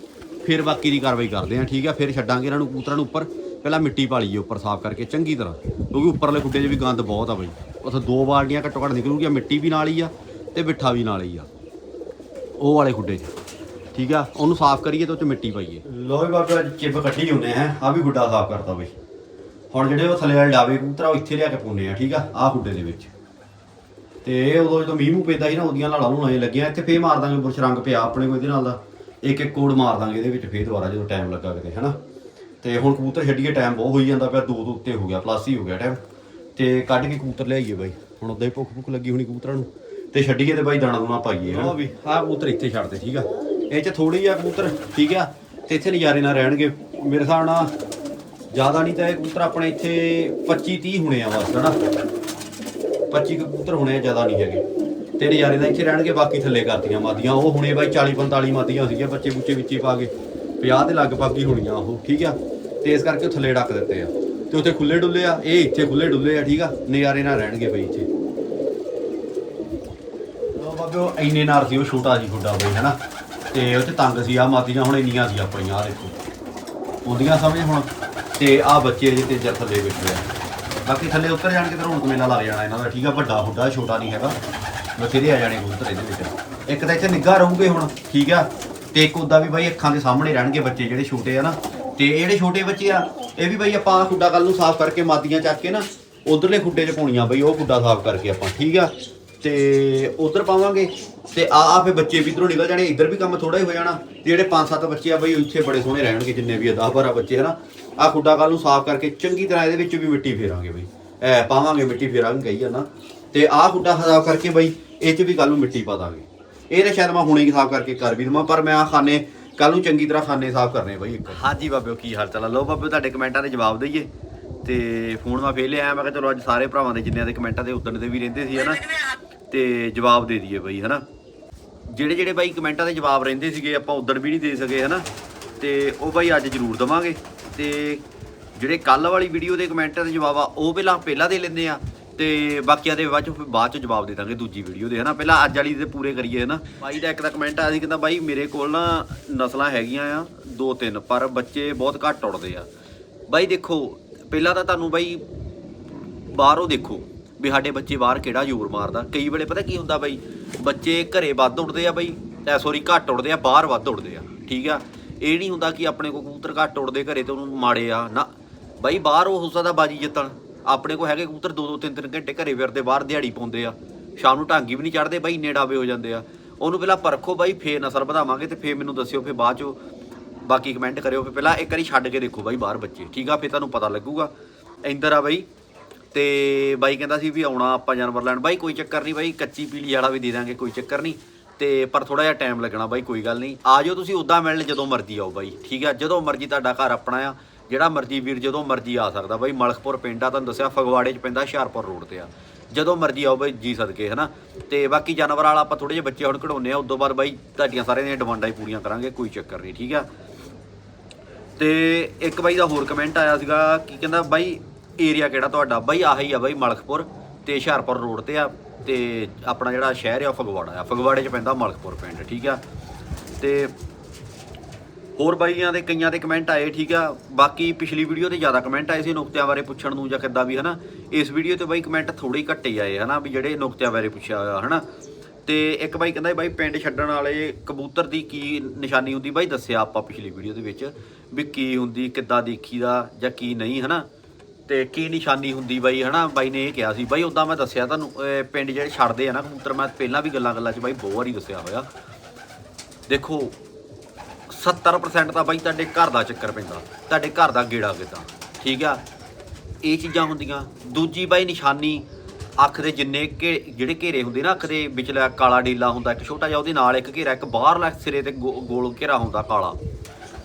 ਫਿਰ ਬਾਕੀ ਦੀ ਕਾਰਵਾਈ ਕਰਦੇ ਆ, ਠੀਕ ਆ। ਫਿਰ ਛੱਡਾਂਗੇ ਇਹਨਾਂ ਨੂੰ ਕਬੂਤਰਾਂ ਨੂੰ ਉੱਪਰ। ਪਹਿਲਾਂ ਮਿੱਟੀ ਪਾ ਲਈਏ ਉੱਪਰ ਸਾਫ਼ ਕਰਕੇ, ਚੰਗੀ ਤਰ੍ਹਾਂ। ਕਿਉਂਕਿ ਉੱਪਰਲੇ ਗੁੱਡੇ 'ਚ ਵੀ ਗੰਦ ਬਹੁਤ ਆ ਬਈ। ਉੱਥੇ ਦੋ ਬਾਲਟੀਆਂ ਘੱਟੋ ਘੱਟ ਨਿਕਲੂਗੀਆਂ, ਮਿੱਟੀ ਵੀ ਨਾਲ ਹੀ ਆ ਤੇ ਮਿੱਠਾ ਵੀ ਨਾਲ ਹੀ ਆ। ਉਹ ਵਾਲੇ ਖੁੱਡੇ 'ਚ। ਠੀਕ ਆ? ਉਹਨੂੰ ਸਾਫ਼ ਕਰੀਏ ਤੇ ਉਹ 'ਚ ਮਿੱਟੀ ਪਾਈਏ। ਲੋਹੇ ਬਾਬਾ, ਅੱਜ ਚਿੱਬ ਕੱਢੀ ਹੁੰਨੇ ਆ। ਆ ਵੀ ਗੁੱਡਾ ਸਾਫ਼ ਕਰਤਾ ਬਈ। ਹੁਣ ਜਿਹੜੇ ਉਹ ਥੱਲੇ ਵਾਲੇ ਡਾਵੇ ਕਬੂਤਰ ਉਹ ਇੱਥੇ ਲਿਆ ਕੇ ਪਾਉਨੇ ਆ, ਠੀਕ ਆ? ਆਹ ਗੁੱਡੇ ਦੇ ਵਿੱਚ। ਤੇ ਉਦੋਂ ਜਦੋਂ ਮੀਂਹ ਮੂੰਹ ਪੈਂਦਾ ਸੀ ਨਾ, ਉਹਦੀਆਂ ਲਾਲਾਂ ਨੂੰ ਐ ਲੱਗੀਆਂ, ਇੱਥੇ ਫੇਰ ਮਾਰ ਦਾਂਗੇ, ਬੁਰਸ਼ ਰੰਗ ਪਿਆ ਆਪਣੇ ਕੋਲ ਇਹਦੇ ਨਾਲ ਦਾ। ਇੱਕ ਇੱਕ ਕੋਡ ਮਾਰ ਦਾਂਗੇ ਇਹਦੇ ਵਿੱਚ, ਫੇਰ ਦੁਬਾਰਾ ਜਦੋਂ ਟਾਈਮ ਲੱਗਾ ਕਿਤੇ, ਹਨਾ? ਤੇ ਹੁਣ ਕਬੂਤਰ ਛੱਡੀਏ ਟਾਈਮ ਬਹੁਤ ਹੋਈ ਜਾਂਦਾ ਪਿਆ ਦੋ ਤੋਂ ਉੱਤੇ ਹੋ ਗਿਆ ਪਲੱਸ ਹੀ ਹੋ ਗਿਆ ਟਾਈਮ ਤੇ ਕੱਢ ਕੇ ਕਬੂਤਰ ਲਿਆਈਏ ਬਾਈ। ਹੁਣ ਉਦਾਂ ਹੀ ਭੁੱਖ ਭੁੱਖ ਲੱਗੀ ਹੋਣੀ ਕਬੂਤਰਾਂ ਨੂੰ। ਤੇ ਛੱਡੀਏ ਤੇ ਬਾਈ ਦਾਣਾ ਦੂਣਾ ਪਾਈਏ, ਹਨਾ? ਵੀ, ਆਹ ਕਬੂਤਰ ਇੱਥੇ ਛੱਡਦੇ, ਠੀਕ ਆ। ਇਹ ਚ ਥੋੜੀ ਆ ਕਬੂਤਰ, ਠੀਕ ਆ? ਤੇ ਇੱਥੇ ਨਜ਼ਾਰੇ ਨਾਲ ਰਹਿਣਗੇ। ਮੇਰੇ ਹਿਸਾਬ ਨਾਲ ਜ਼ਿਆਦਾ ਨਹੀਂ ਤਾਂ ਇਹ ਕਬੂਤਰ ਆਪਣੇ ਇੱਥੇ 25 30 ਹੋਣੇ ਆ ਬਸ, ਹਨਾ? 25 ਕਬੂਤਰ ਹੋਣੇ ਆ, ਜ਼ਿਆਦਾ ਨਹੀਂ ਹੈਗੇ। ਤੇ ਨਜ਼ਾਰੇ ਦਾ ਇੱਥੇ ਰਹਿਣਗੇ, ਬਾਕੀ ਥੱਲੇ ਕਰਤੀਆਂ ਮਾਦੀਆਂ। ਉਹ ਹੁਣੇ ਬਾਈ 40 45 ਮਾਦੀਆਂ ਸੀਗੀਆਂ ਬੱਚੇ ਬੁੱਚੇ ਵਿੱਚ ਹੀ ਪਾ ਕੇ। 50 ਦੇ ਲਗਭਗ ਹੀ ਹੋਣੀਆਂ ਉਹ, ਠੀਕ ਆ? ਤੇ ਇਸ ਕਰਕੇ ਉਹ ਥੱਲੇ ਡੱਕ ਦਿੱਤੇ ਆ। ਤੇ ਉੱਥੇ ਖੁੱਲੇ ਡੁੱਲੇ ਆ, ਇਹ ਇੱਥੇ ਖੁੱਲੇ ਡੁੱਲੇ ਆ, ਠੀਕ ਆ? ਨਜ਼ਾਰੇ ਨਾਲ ਰਹਿਣਗੇ ਬਈ ਇੱਥੇ। ਉਹ ਬਾਬਿਓ ਇੰਨੇ ਨਾਲ ਸੀ, ਉਹ ਛੋਟਾ ਜੀ ਖੁੱਡਾ ਬਈ, ਹਨਾ? ਤੇ ਉਹ ਤੇ ਤੰਗ ਸੀ ਆ ਮਾਤੀਆਂ ਹੁਣ ਇੰਨੀਆਂ ਸੀ ਆਪਣੀਆਂ ਆ ਦੇਖੋ। ਆਉਂਦੀਆਂ ਸਮਝ ਹੁਣ। ਤੇ ਆ ਬੱਚੇ ਅਜੇ ਤੇ ਜਰ ਥੱਲੇ ਬੈਠੇ ਆ। ਬਾਕੀ ਥੱਲੇ ਉੱਤਰ ਜਾਣਗੇ ਤੇ ਰੌਣਕ ਮੇਲਾ ਲੱਗ ਜਾਣਾ ਇਹਨਾਂ ਦਾ, ਠੀਕ ਆ? ਵੱਡਾ ਹੁੱਡਾ ਛੋਟਾ ਨਹੀਂ ਹੈਗਾ। ਬਥੇਰੇ ਆ ਜਾਣੇ ਕਬੂਤਰ ਇਹਦੇ ਵਿੱਚ। ਇੱਕ ਤਾਂ ਇੱਥੇ ਨਿੱਘਾ ਰਹੂਗੇ ਹੁਣ, ਠੀਕ ਆ? ਤੇ ਇੱਕ ਉਦਾਂ ਵੀ ਬਾਈ ਅੱਖਾਂ ਦੇ ਸਾਹਮਣੇ ਰਹਿਣਗੇ ਬੱਚੇ ਜਿਹੜੇ ਛੋਟੇ ਆ ਨਾ। ਤੇ ਜਿਹੜੇ ਛੋਟੇ ਬੱਚੇ ਆ, ਇਹ ਵੀ ਬਾਈ ਆਪਾਂ ਖੁੱਡਾ ਕੱਲ ਨੂੰ ਸਾਫ਼ ਕਰਕੇ ਮਾਦੀਆਂ ਚੱਕ ਕੇ ਨਾ, ਉਧਰਲੇ ਖੁੱਡੇ 'ਚ ਪਾਉਣੀਆਂ ਬਾਈ, ਉਹ ਖੁੱਡਾ ਸਾਫ਼ ਕਰਕੇ ਆਪਾਂ, ਠੀਕ ਆ? ਤੇ ਉਧਰ ਪਾਵਾਂਗੇ, ਤੇ ਆ ਆ ਫੇ ਬੱਚੇ ਵੀ ਇਧਰੋਂ ਨਿਕਲ ਜਾਣੇ, ਇੱਧਰ ਵੀ ਕੰਮ ਥੋੜਾ ਹੀ ਹੋ ਜਾਣਾ। ਤੇ ਜਿਹੜੇ 5-7 ਬੱਚੇ ਆ ਬਈ ਇੱਥੇ ਬੜੇ ਸੋਹਣੇ ਰਹਿਣਗੇ, ਜਿੰਨੇ ਵੀ ਆ 10-12 ਬੱਚੇ ਹਨਾ ਆ ਖੁੱਡਾ ਕੱਲ ਨੂੰ ਸਾਫ਼ ਕਰਕੇ ਚੰਗੀ ਤਰ੍ਹਾਂ ਇਹਦੇ ਵਿੱਚ ਵੀ ਮਿੱਟੀ ਫੇਰਾਂਗੇ ਬਈ। ਐ ਪਾਵਾਂਗੇ, ਮਿੱਟੀ ਫੇਰਾਂਗੇ ਕਹੀ ਜਾਂਦਾ ਤੇ ਆ ਖੁੱਡਾ ਸਾਫ਼ ਕਰਕੇ ਬਈ, ਇਹ 'ਚ ਵੀ ਕੱਲ ਨੂੰ ਮਿੱਟੀ ਪਾ ਦਾਂਗੇ। ਇਹ ਤਾਂ ਸ਼ਾਇਦ ਮੈਂ ਹੁਣੇ ਹੀ ਸਾਫ਼ ਕਰਕੇ ਕਰ ਵੀ ਦਵਾਂ, ਪਰ ਮੈਂ ਆ ਖਾਨੇ ਕੱਲ ਨੂੰ ਚੰਗੀ ਤਰ੍ਹਾਂ ਖਾਨੇ ਸਾਫ਼ ਕਰਨੇ ਬਾਈ ਇੱਕ। ਹਾਂਜੀ ਬਾਬਿਓ, ਕੀ ਹਾਲ ਚਾਲ ਆ? ਲਓ ਬਾਬਿਓ, ਤੁਹਾਡੇ ਕਮੈਂਟਾਂ ਦੇ ਜਵਾਬ ਦਈਏ। ਤੇ ਫੋਨ ਮੈਂ ਫੇਰ ਲਿਆ ਮੈਂ ਕਿਹਾ ਚਲੋ ਅੱਜ ਸਾਰੇ ਭਰਾਵਾਂ ਦੇ ਜਿੰਨਿਆਂ ਦੇ ਕਮੈਂਟਾਂ ਦੇ ਉਦਣ ਦੇ ਵੀ ਰਹਿੰਦੇ ਸੀ, ਹਨਾ? ਤੇ ਜਵਾਬ ਦੇ ਦਈਏ ਬਈ, ਹਨਾ? ਜਿਹੜੇ ਜਿਹੜੇ ਬਾਈ ਕਮੈਂਟਾਂ ਦੇ ਜਵਾਬ ਰਹਿੰਦੇ ਸੀਗੇ, ਆਪਾਂ ਉਦਣ ਵੀ ਨਹੀਂ ਦੇ ਸਕੇ, ਹਨਾ? ਤੇ ਉਹ ਬਾਈ ਅੱਜ ਜ਼ਰੂਰ ਦਵਾਂਗੇ। ਤੇ ਜਿਹੜੇ ਕੱਲ ਵਾਲੀ ਵੀਡੀਓ ਦੇ ਕਮੈਂਟਾਂ ਦੇ ਜਵਾਬ ਆ, ਉਹ ਪਹਿਲਾਂ ਪਹਿਲਾਂ ਦੇ ਲੈਂਦੇ ਆ। ਤੇ ਬਾਕੀਆਂ ਦੇ ਬਾਅਦ ਚ ਬਾਅਦ ਚ ਜਵਾਬ ਦੇ ਦਾਂਗੇ ਦੂਜੀ ਵੀਡੀਓ ਦੇ, ਹਨਾ? ਪਹਿਲਾਂ ਅੱਜ ਵਾਲੀ ਦੇ ਪੂਰੇ ਕਰੀਏ, ਹਨਾ? ਬਾਈ ਦਾ ਇੱਕ ਦਾ ਕਮੈਂਟ ਆਇਆ ਸੀ, ਕਹਿੰਦਾ ਬਾਈ ਮੇਰੇ ਕੋਲ ਨਾ ਨਸਲਾਂ ਹੈਗੀਆਂ ਆ, ਦੋ ਤਿੰਨ, ਪਰ ਬੱਚੇ ਬਹੁਤ ਘੱਟ ਉੱਡਦੇ ਆ। ਬਾਈ ਦੇਖੋ, ਪਹਿਲਾਂ ਤਾਂ ਤੁਹਾਨੂੰ ਬਾਈ ਬਾਹਰੋਂ ਦੇਖੋ ਵੀ ਸਾਡੇ ਬੱਚੇ ਬਾਹਰ ਕਿਹੜਾ ਜ਼ੋਰ ਮਾਰਦਾ। ਕਈ ਵੇਲੇ ਪਤਾ ਕੀ ਹੁੰਦਾ ਬਾਈ, ਬੱਚੇ ਘਰੇ ਵੱਧ ਉੱਡਦੇ ਆ ਬਾਈ, ਐ ਸੌਰੀ ਘੱਟ ਉੱਡਦੇ ਆ, ਬਾਹਰ ਵੱਧ ਉੱਡਦੇ ਆ, ਠੀਕ ਆ? ਇਹ ਨਹੀਂ ਹੁੰਦਾ ਕਿ ਆਪਣੇ ਕੋਲ ਕਬੂਤਰ ਘੱਟ ਉੱਡਦੇ ਘਰੇ ਤੇ ਉਹਨੂੰ ਮਾੜੇ ਆ, ਨਾ। ਬਾਈ ਬਾਹਰ ਉਹ ਹੋ ਸਕਦਾ ਬਾਜੀ ਜਿੱਤਣ। ਆਪਣੇ ਕੋਲ ਹੈਗੇ ਕਬੂਤਰ ਦੋ ਦੋ ਤਿੰਨ ਤਿੰਨ ਘੰਟੇ ਘਰੇ ਫਿਰਦੇ ਬਾਹਰ ਦਿਹਾੜੀ ਪਾਉਂਦੇ ਆ। ਸ਼ਾਮ ਨੂੰ ਢਾਂਗੀ ਵੀ ਨਹੀਂ ਚੜਦੇ ਬਾਈ ਇੰਨੇ ਡਾਵੇ ਹੋ ਜਾਂਦੇ ਆ। ਉਹਨੂੰ ਪਹਿਲਾਂ ਪਰਖੋ ਬਾਈ, ਫੇਰ ਨਸਲ ਵਧਾਵਾਂਗੇ ਤੇ ਫੇਰ ਮੈਨੂੰ ਦੱਸਿਓ, ਫੇਰ ਬਾਅਦ ਚੋਂ ਬਾਕੀ ਕਮੈਂਟ ਕਰਿਓ। ਫੇਰ ਪਹਿਲਾਂ ਇੱਕ ਵਾਰੀ ਛੱਡ ਕੇ ਦੇਖੋ ਬਾਈ ਬਾਹਰ ਬੱਚੇ। ਠੀਕ ਆ, ਫੇਰ ਤੁਹਾਨੂੰ ਪਤਾ ਲੱਗੂਗਾ। ਇੰਦਰ ਆ ਬਾਈ ਤੇ ਬਾਈ ਕਹਿੰਦਾ ਸੀ ਵੀ ਆਉਣਾ ਆਪਾਂ ਜਾਨਵਰ ਲੈਣ। ਬਾਈ ਕੋਈ ਚੱਕਰ ਨਹੀਂ ਬਾਈ, ਕੱਚੀ ਪੀਲੀ ਵਾਲਾ ਵੀ ਦੇ ਦਾਂਗੇ, ਕੋਈ ਚੱਕਰ ਨਹੀਂ। ਤੇ ਪਰ ਥੋੜਾ ਜਿਹਾ ਟਾਈਮ ਲੱਗਣਾ ਬਾਈ, ਕੋਈ ਗੱਲ ਨਹੀਂ। ਆ ਜਾਓ ਤੁਸੀਂ ਉਦਾਂ ਮਿਲਣ ਜਦੋਂ ਮਰਜ਼ੀ ਆਓ ਬਾਈ। ਠੀਕ ਆ, ਜਦੋਂ ਮਰਜ਼ੀ ਤੁਹਾਡਾ ਘਰ ਆਪਣਾ ਆ। ਜਿਹੜਾ ਮਰਜ਼ੀ ਵੀਰ ਜਦੋਂ ਮਰਜ਼ੀ ਆ ਸਕਦਾ ਬਾਈ, ਮਲਕਪੁਰ ਪਿੰਡ ਆ, ਤੁਹਾਨੂੰ ਦੱਸਿਆ ਫਗਵਾੜੇ 'ਚ ਪੈਂਦਾ ਹੁਸ਼ਿਆਰਪੁਰ ਰੋਡ ਤੇ ਆ। ਜਦੋਂ ਮਰਜ਼ੀ ਆਓ ਬਾਈ, ਜੀ ਸਦਕੇ, ਹਨਾ? ਤੇ ਬਾਕੀ ਜਾਨਵਰ ਵਾਲਾ ਆਪਾਂ ਥੋੜੇ ਜਿਹੇ ਬੱਚੇ ਹੁਣ ਕਢਾਉਨੇ ਆ ਤੋਂ ਬਾਅਦ ਬਾਈ ਤੁਹਾਡੀਆਂ ਸਾਰਿਆਂ ਦੀਆਂ ਡਿਮਾਂਡਾਂ ਹੀ ਪੂਰੀਆਂ ਕਰਾਂਗੇ, ਕੋਈ ਚੱਕਰ ਨਹੀਂ, ਠੀਕ ਆ? ਤੇ ਇੱਕ ਬਾਈ ਦਾ ਹੋਰ ਕਮੈਂਟ ਆਇਆ ਸੀਗਾ ਕੀ ਕਹਿੰਦਾ ਬਾਈ ਏਰੀਆ ਕਿਹੜਾ ਤੁਹਾਡਾ? ਬਾਈ ਆਹੀ ਆ ਬਾਈ, ਮਲਕਪੁਰ ਤੇ ਹੁਸ਼ਿਆਰਪੁਰ ਰੋਡ ਤੇ ਆ, ਤੇ ਆਪਣਾ ਜਿਹੜਾ ਸ਼ਹਿਰ ਆ ਫਗਵਾੜਾ ਆ। ਫਗਵਾੜੇ 'ਚ ਪੈਂਦਾ ਮਲਕਪੁਰ ਪਿੰਡ, ਠੀਕ ਆ? ਤੇ ਹੋਰ ਬਾਈਆਂ ਦੇ ਕਈਆਂ ਦੇ ਕਮੈਂਟ ਆਏ, ਠੀਕ ਆ? ਬਾਕੀ ਪਿਛਲੀ ਵੀਡੀਓ ਤੇ ਜ਼ਿਆਦਾ ਕਮੈਂਟ ਆਏ ਸੀ ਨੁਕਤਿਆਂ ਬਾਰੇ ਪੁੱਛਣ ਨੂੰ ਜਾਂ ਕਿੱਦਾਂ ਵੀ, ਹਨਾ? ਇਸ ਵੀਡੀਓ ਤੇ ਬਾਈ ਕਮੈਂਟ ਥੋੜੇ ਹੀ ਘੱਟੇ ਆਏ, ਹਨਾ? ਵੀ ਜਿਹੜੇ ਨੁਕਤਿਆਂ ਬਾਰੇ ਪੁੱਛਿਆ ਹੋਇਆ, ਹਨਾ? ਤੇ ਇੱਕ ਬਾਈ ਕਹਿੰਦਾ ਬਾਈ ਪਿੰਡ ਛੱਡਣ ਵਾਲੇ ਕਬੂਤਰ ਦੀ ਕੀ ਨਿਸ਼ਾਨੀ ਹੁੰਦੀ? ਬਾਈ ਦੱਸਿਆ ਆਪਾਂ ਪਿਛਲੀ ਵੀਡੀਓ ਦੇ ਵਿੱਚ ਵੀ ਕੀ ਹੁੰਦੀ, ਕਿੱਦਾਂ ਦੇਖੀਦਾ ਜਾਂ ਕੀ ਨਹੀਂ, ਹਨਾ? ਤੇ ਕੀ ਨਿਸ਼ਾਨੀ ਹੁੰਦੀ ਬਾਈ, ਹਨਾ? ਬਾਈ ਨੇ ਇਹ ਕਿਹਾ ਸੀ। ਬਾਈ ਉਦਾਂ ਮੈਂ ਦੱਸਿਆ ਤੁਹਾਨੂੰ ਪਿੰਡ ਜਿਹੜੇ ਛੱਡਦੇ ਆ ਨਾ ਕਬੂਤਰ, ਮੈਂ ਪਹਿਲਾਂ ਵੀ ਗੱਲਾਂ ਗੱਲਾਂ 'ਚ ਬਾਈ ਬਹੁਤ ਵਾਰੀ ਦੱਸਿਆ ਹੋਇਆ। ਦੇਖੋ 70% ਤਾਂ ਬਾਈ ਤੁਹਾਡੇ ਘਰ ਦਾ ਚੱਕਰ ਪੈਂਦਾ, ਤੁਹਾਡੇ ਘਰ ਦਾ ਗੇੜਾ ਕਿਦਾਂ? ਠੀਕ ਆ? ਇਹ ਚੀਜ਼ਾਂ ਹੁੰਦੀਆਂ। ਦੂਜੀ ਬਾਈ ਨਿਸ਼ਾਨੀ, ਅੱਖ ਦੇ ਜਿੰਨੇ ਘੇ, ਜਿਹੜੇ ਘੇਰੇ ਹੁੰਦੇ ਨਾ, ਅੱਖ ਦੇ ਵਿਚਲਾ ਕਾਲਾ ਡੀਲਾ ਹੁੰਦਾ, ਇੱਕ ਛੋਟਾ ਜਿਹਾ, ਉਹਦੇ ਨਾਲ ਇੱਕ ਘੇਰਾ, ਇੱਕ ਬਾਹਰਲਾ ਸਿਰੇ ਤੇ ਗੋ- ਗੋਲ ਘੇਰਾ ਹੁੰਦਾ ਕਾਲਾ।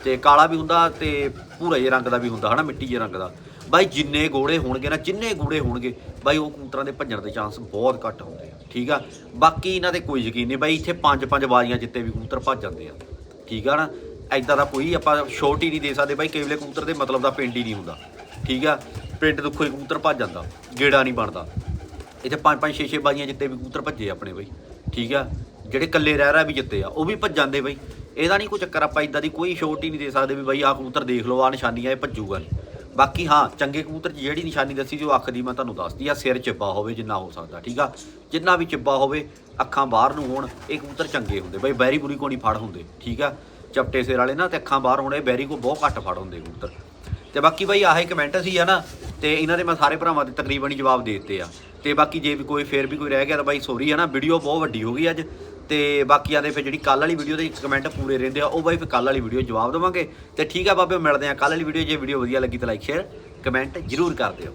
ਤੇ ਕਾਲਾ ਵੀ ਹੁੰਦਾ ਤੇ ਭੂਰੇ ਜਿਹੇ ਰੰਗ ਦਾ ਵੀ ਹੁੰਦਾ, ਹਨਾ, ਮਿੱਟੀ ਜਿਹੇ ਰੰਗ ਦਾ। ਬਾਈ ਜਿੰਨੇ ਗੋੜੇ ਹੋਣਗੇ ਨਾ, ਜਿੰਨੇ ਗੋੜੇ ਹੋਣਗੇ, ਬਾਈ ਉਹ ਕੂਤਰਾਂ ਦੇ ਭੱਜਣ ਦੇ ਚਾਂਸ ਬਹੁਤ ਘੱਟ ਹੁੰਦੇ ਆ, ਠੀਕ ਆ? ਬਾਕੀ ਇਹਨਾਂ ਤੇ ਕੋਈ ਯਕੀਨ ਨਹੀਂ, ਬਾਈ ਇੱਥੇ ਪੰਜ ਪੰਜ ਬਾਜ਼ੀਆਂ ਜਿੱਤੇ ਵੀ ਕੂਤਰ ਭੱਜ ਜਾਂਦੇ ਆ, ਠੀਕ ਆ ਨਾ? ਐਦਾਂ ਦਾ ਕੋਈ ਆਪਾਂ ਸ਼ੋਰਟ ਹੀ ਨਹੀਂ ਦੇ ਸਕਦੇ ਬਾਈ, ਕੇਵਲੇ ਕਬੂਤਰ ਦੇ ਮਤਲਬ ਦਾ ਪਿੰਡ ਹੀ ਨਹੀਂ ਹੁੰਦਾ। ਠੀਕ ਆ? ਪਿੰਡ ਤੋਂ ਕੋਈ ਕਬੂਤਰ ਭੱਜ ਜਾਂਦਾ, ਗੇੜਾ ਨਹੀਂ ਬਣਦਾ। ਇੱਥੇ ਪੰਜ ਪੰਜ, ਛੇ ਛੇ ਬਾਜ਼ੀਆਂ ਜਿੱਤੇ ਵੀ ਕਬੂਤਰ ਭੱਜੇ ਆਪਣੇ ਬਾਈ। ਠੀਕ ਆ? ਜਿਹੜੇ ਇਕੱਲੇ ਰਹਿ ਰਹਿ ਵੀ ਜਿੱਤੇ ਆ, ਉਹ ਵੀ ਭੱਜ ਜਾਂਦੇ ਬਾਈ। ਇਹਦਾ ਨਹੀਂ ਕੋਈ ਚੱਕਰ ਆਪਾਂ ਇਦਾਂ ਦੀ ਕੋਈ ਸ਼ੋਰਟ ਹੀ ਨਹੀਂ ਦੇ ਸਕਦੇ ਵੀ ਬਾਈ, ਆਹ ਕਬੂਤਰ ਦੇਖ ਲਓ, ਆਹ ਨਿਸ਼ਾਨੀਆਂ, ਇਹ ਭੱਜੂਗਾ ਨਹੀਂ। ਬਾਕੀ ਹਾਂ, ਚੰਗੇ ਕਬੂਤਰ 'ਚ ਜਿਹੜੀ ਨਿਸ਼ਾਨੀ ਦੱਸੀ ਜੋ ਅੱਖ ਦੀ ਮੈਂ ਤੁਹਾਨੂੰ ਦੱਸਦੀ ਆ, ਸਿਰ ਚਿੱਬਾ ਹੋਵੇ ਜਿੰਨਾ ਹੋ ਸਕਦਾ, ਠੀਕ ਆ? ਜਿੰਨਾ ਵੀ ਚਿੱਬਾ ਹੋਵੇ, ਅੱਖਾਂ ਬਾਹਰ ਨੂੰ ਹੋਣ, ਇਹ ਕਬੂਤਰ ਚੰਗੇ ਹੁੰਦੇ ਬਾਈ ਬੈਰੀ ਬੁਰੀ ਕੋਣੀ ਫੜ ਹੁੰਦੇ, ਠੀਕ ਆ? ਚਪਟੇ ਸਿਰ ਵਾਲੇ ਨਾ ਤੇ ਅੱਖਾਂ ਬਾਹਰ ਹੋਣੇ ਬੈਰੀ ਕੋ ਬਹੁਤ ਘੱਟ ਫੜ ਹੁੰਦੇ ਕਬੂਤਰ। ਤੇ ਬਾਕੀ ਬਾਈ ਆਹੀ ਕਮੈਂਟ ਸੀ ਹਨਾ ਤੇ ਇਹਨਾਂ ਦੇ ਮੈਂ ਸਾਰੇ ਭਰਾਵਾਂ ਦੇ ਤਕਰੀਬਨ ਹੀ ਜਵਾਬ ਦੇ ਦਿੱਤੇ ਆ। ਤੇ ਬਾਕੀ ਜੇ ਵੀ ਕੋਈ ਫੇਰ ਵੀ ਕੋਈ ਰਹਿ ਗਿਆ ਤਾਂ ਬਾਈ ਸੌਰੀ ਨਾ ਵੀਡੀਓ ਬਹੁਤ ਵੱਡੀ ਹੋ ਗਈ ਅੱਜ। ਤੇ ਬਾਕੀਆਂ ਦੇ ਫਿਰ ਜਿਹੜੀ ਕੱਲ ਵਾਲੀ ਵੀਡੀਓ ਦੇ ਕਮੈਂਟ ਪੂਰੇ ਰਹਿੰਦੇ ਆ, ਉਹ ਬਾਈ ਫਿਰ ਕੱਲ ਵਾਲੀ ਵੀਡੀਓ ਜਵਾਬ ਦੇਵਾਂਗੇ। ਤੇ ਠੀਕ ਆ ਬਾਬੇ, ਮਿਲਦੇ ਆ ਕੱਲ ਵਾਲੀ ਵੀਡੀਓ ਜੇ ਵੀਡੀਓ ਵਧੀਆ ਲੱਗੀ ਤਾਂ ਲਾਈਕ ਸ਼ੇਅਰ ਕਮੈਂਟ ਜ਼ਰੂਰ ਕਰ ਦਿਓ।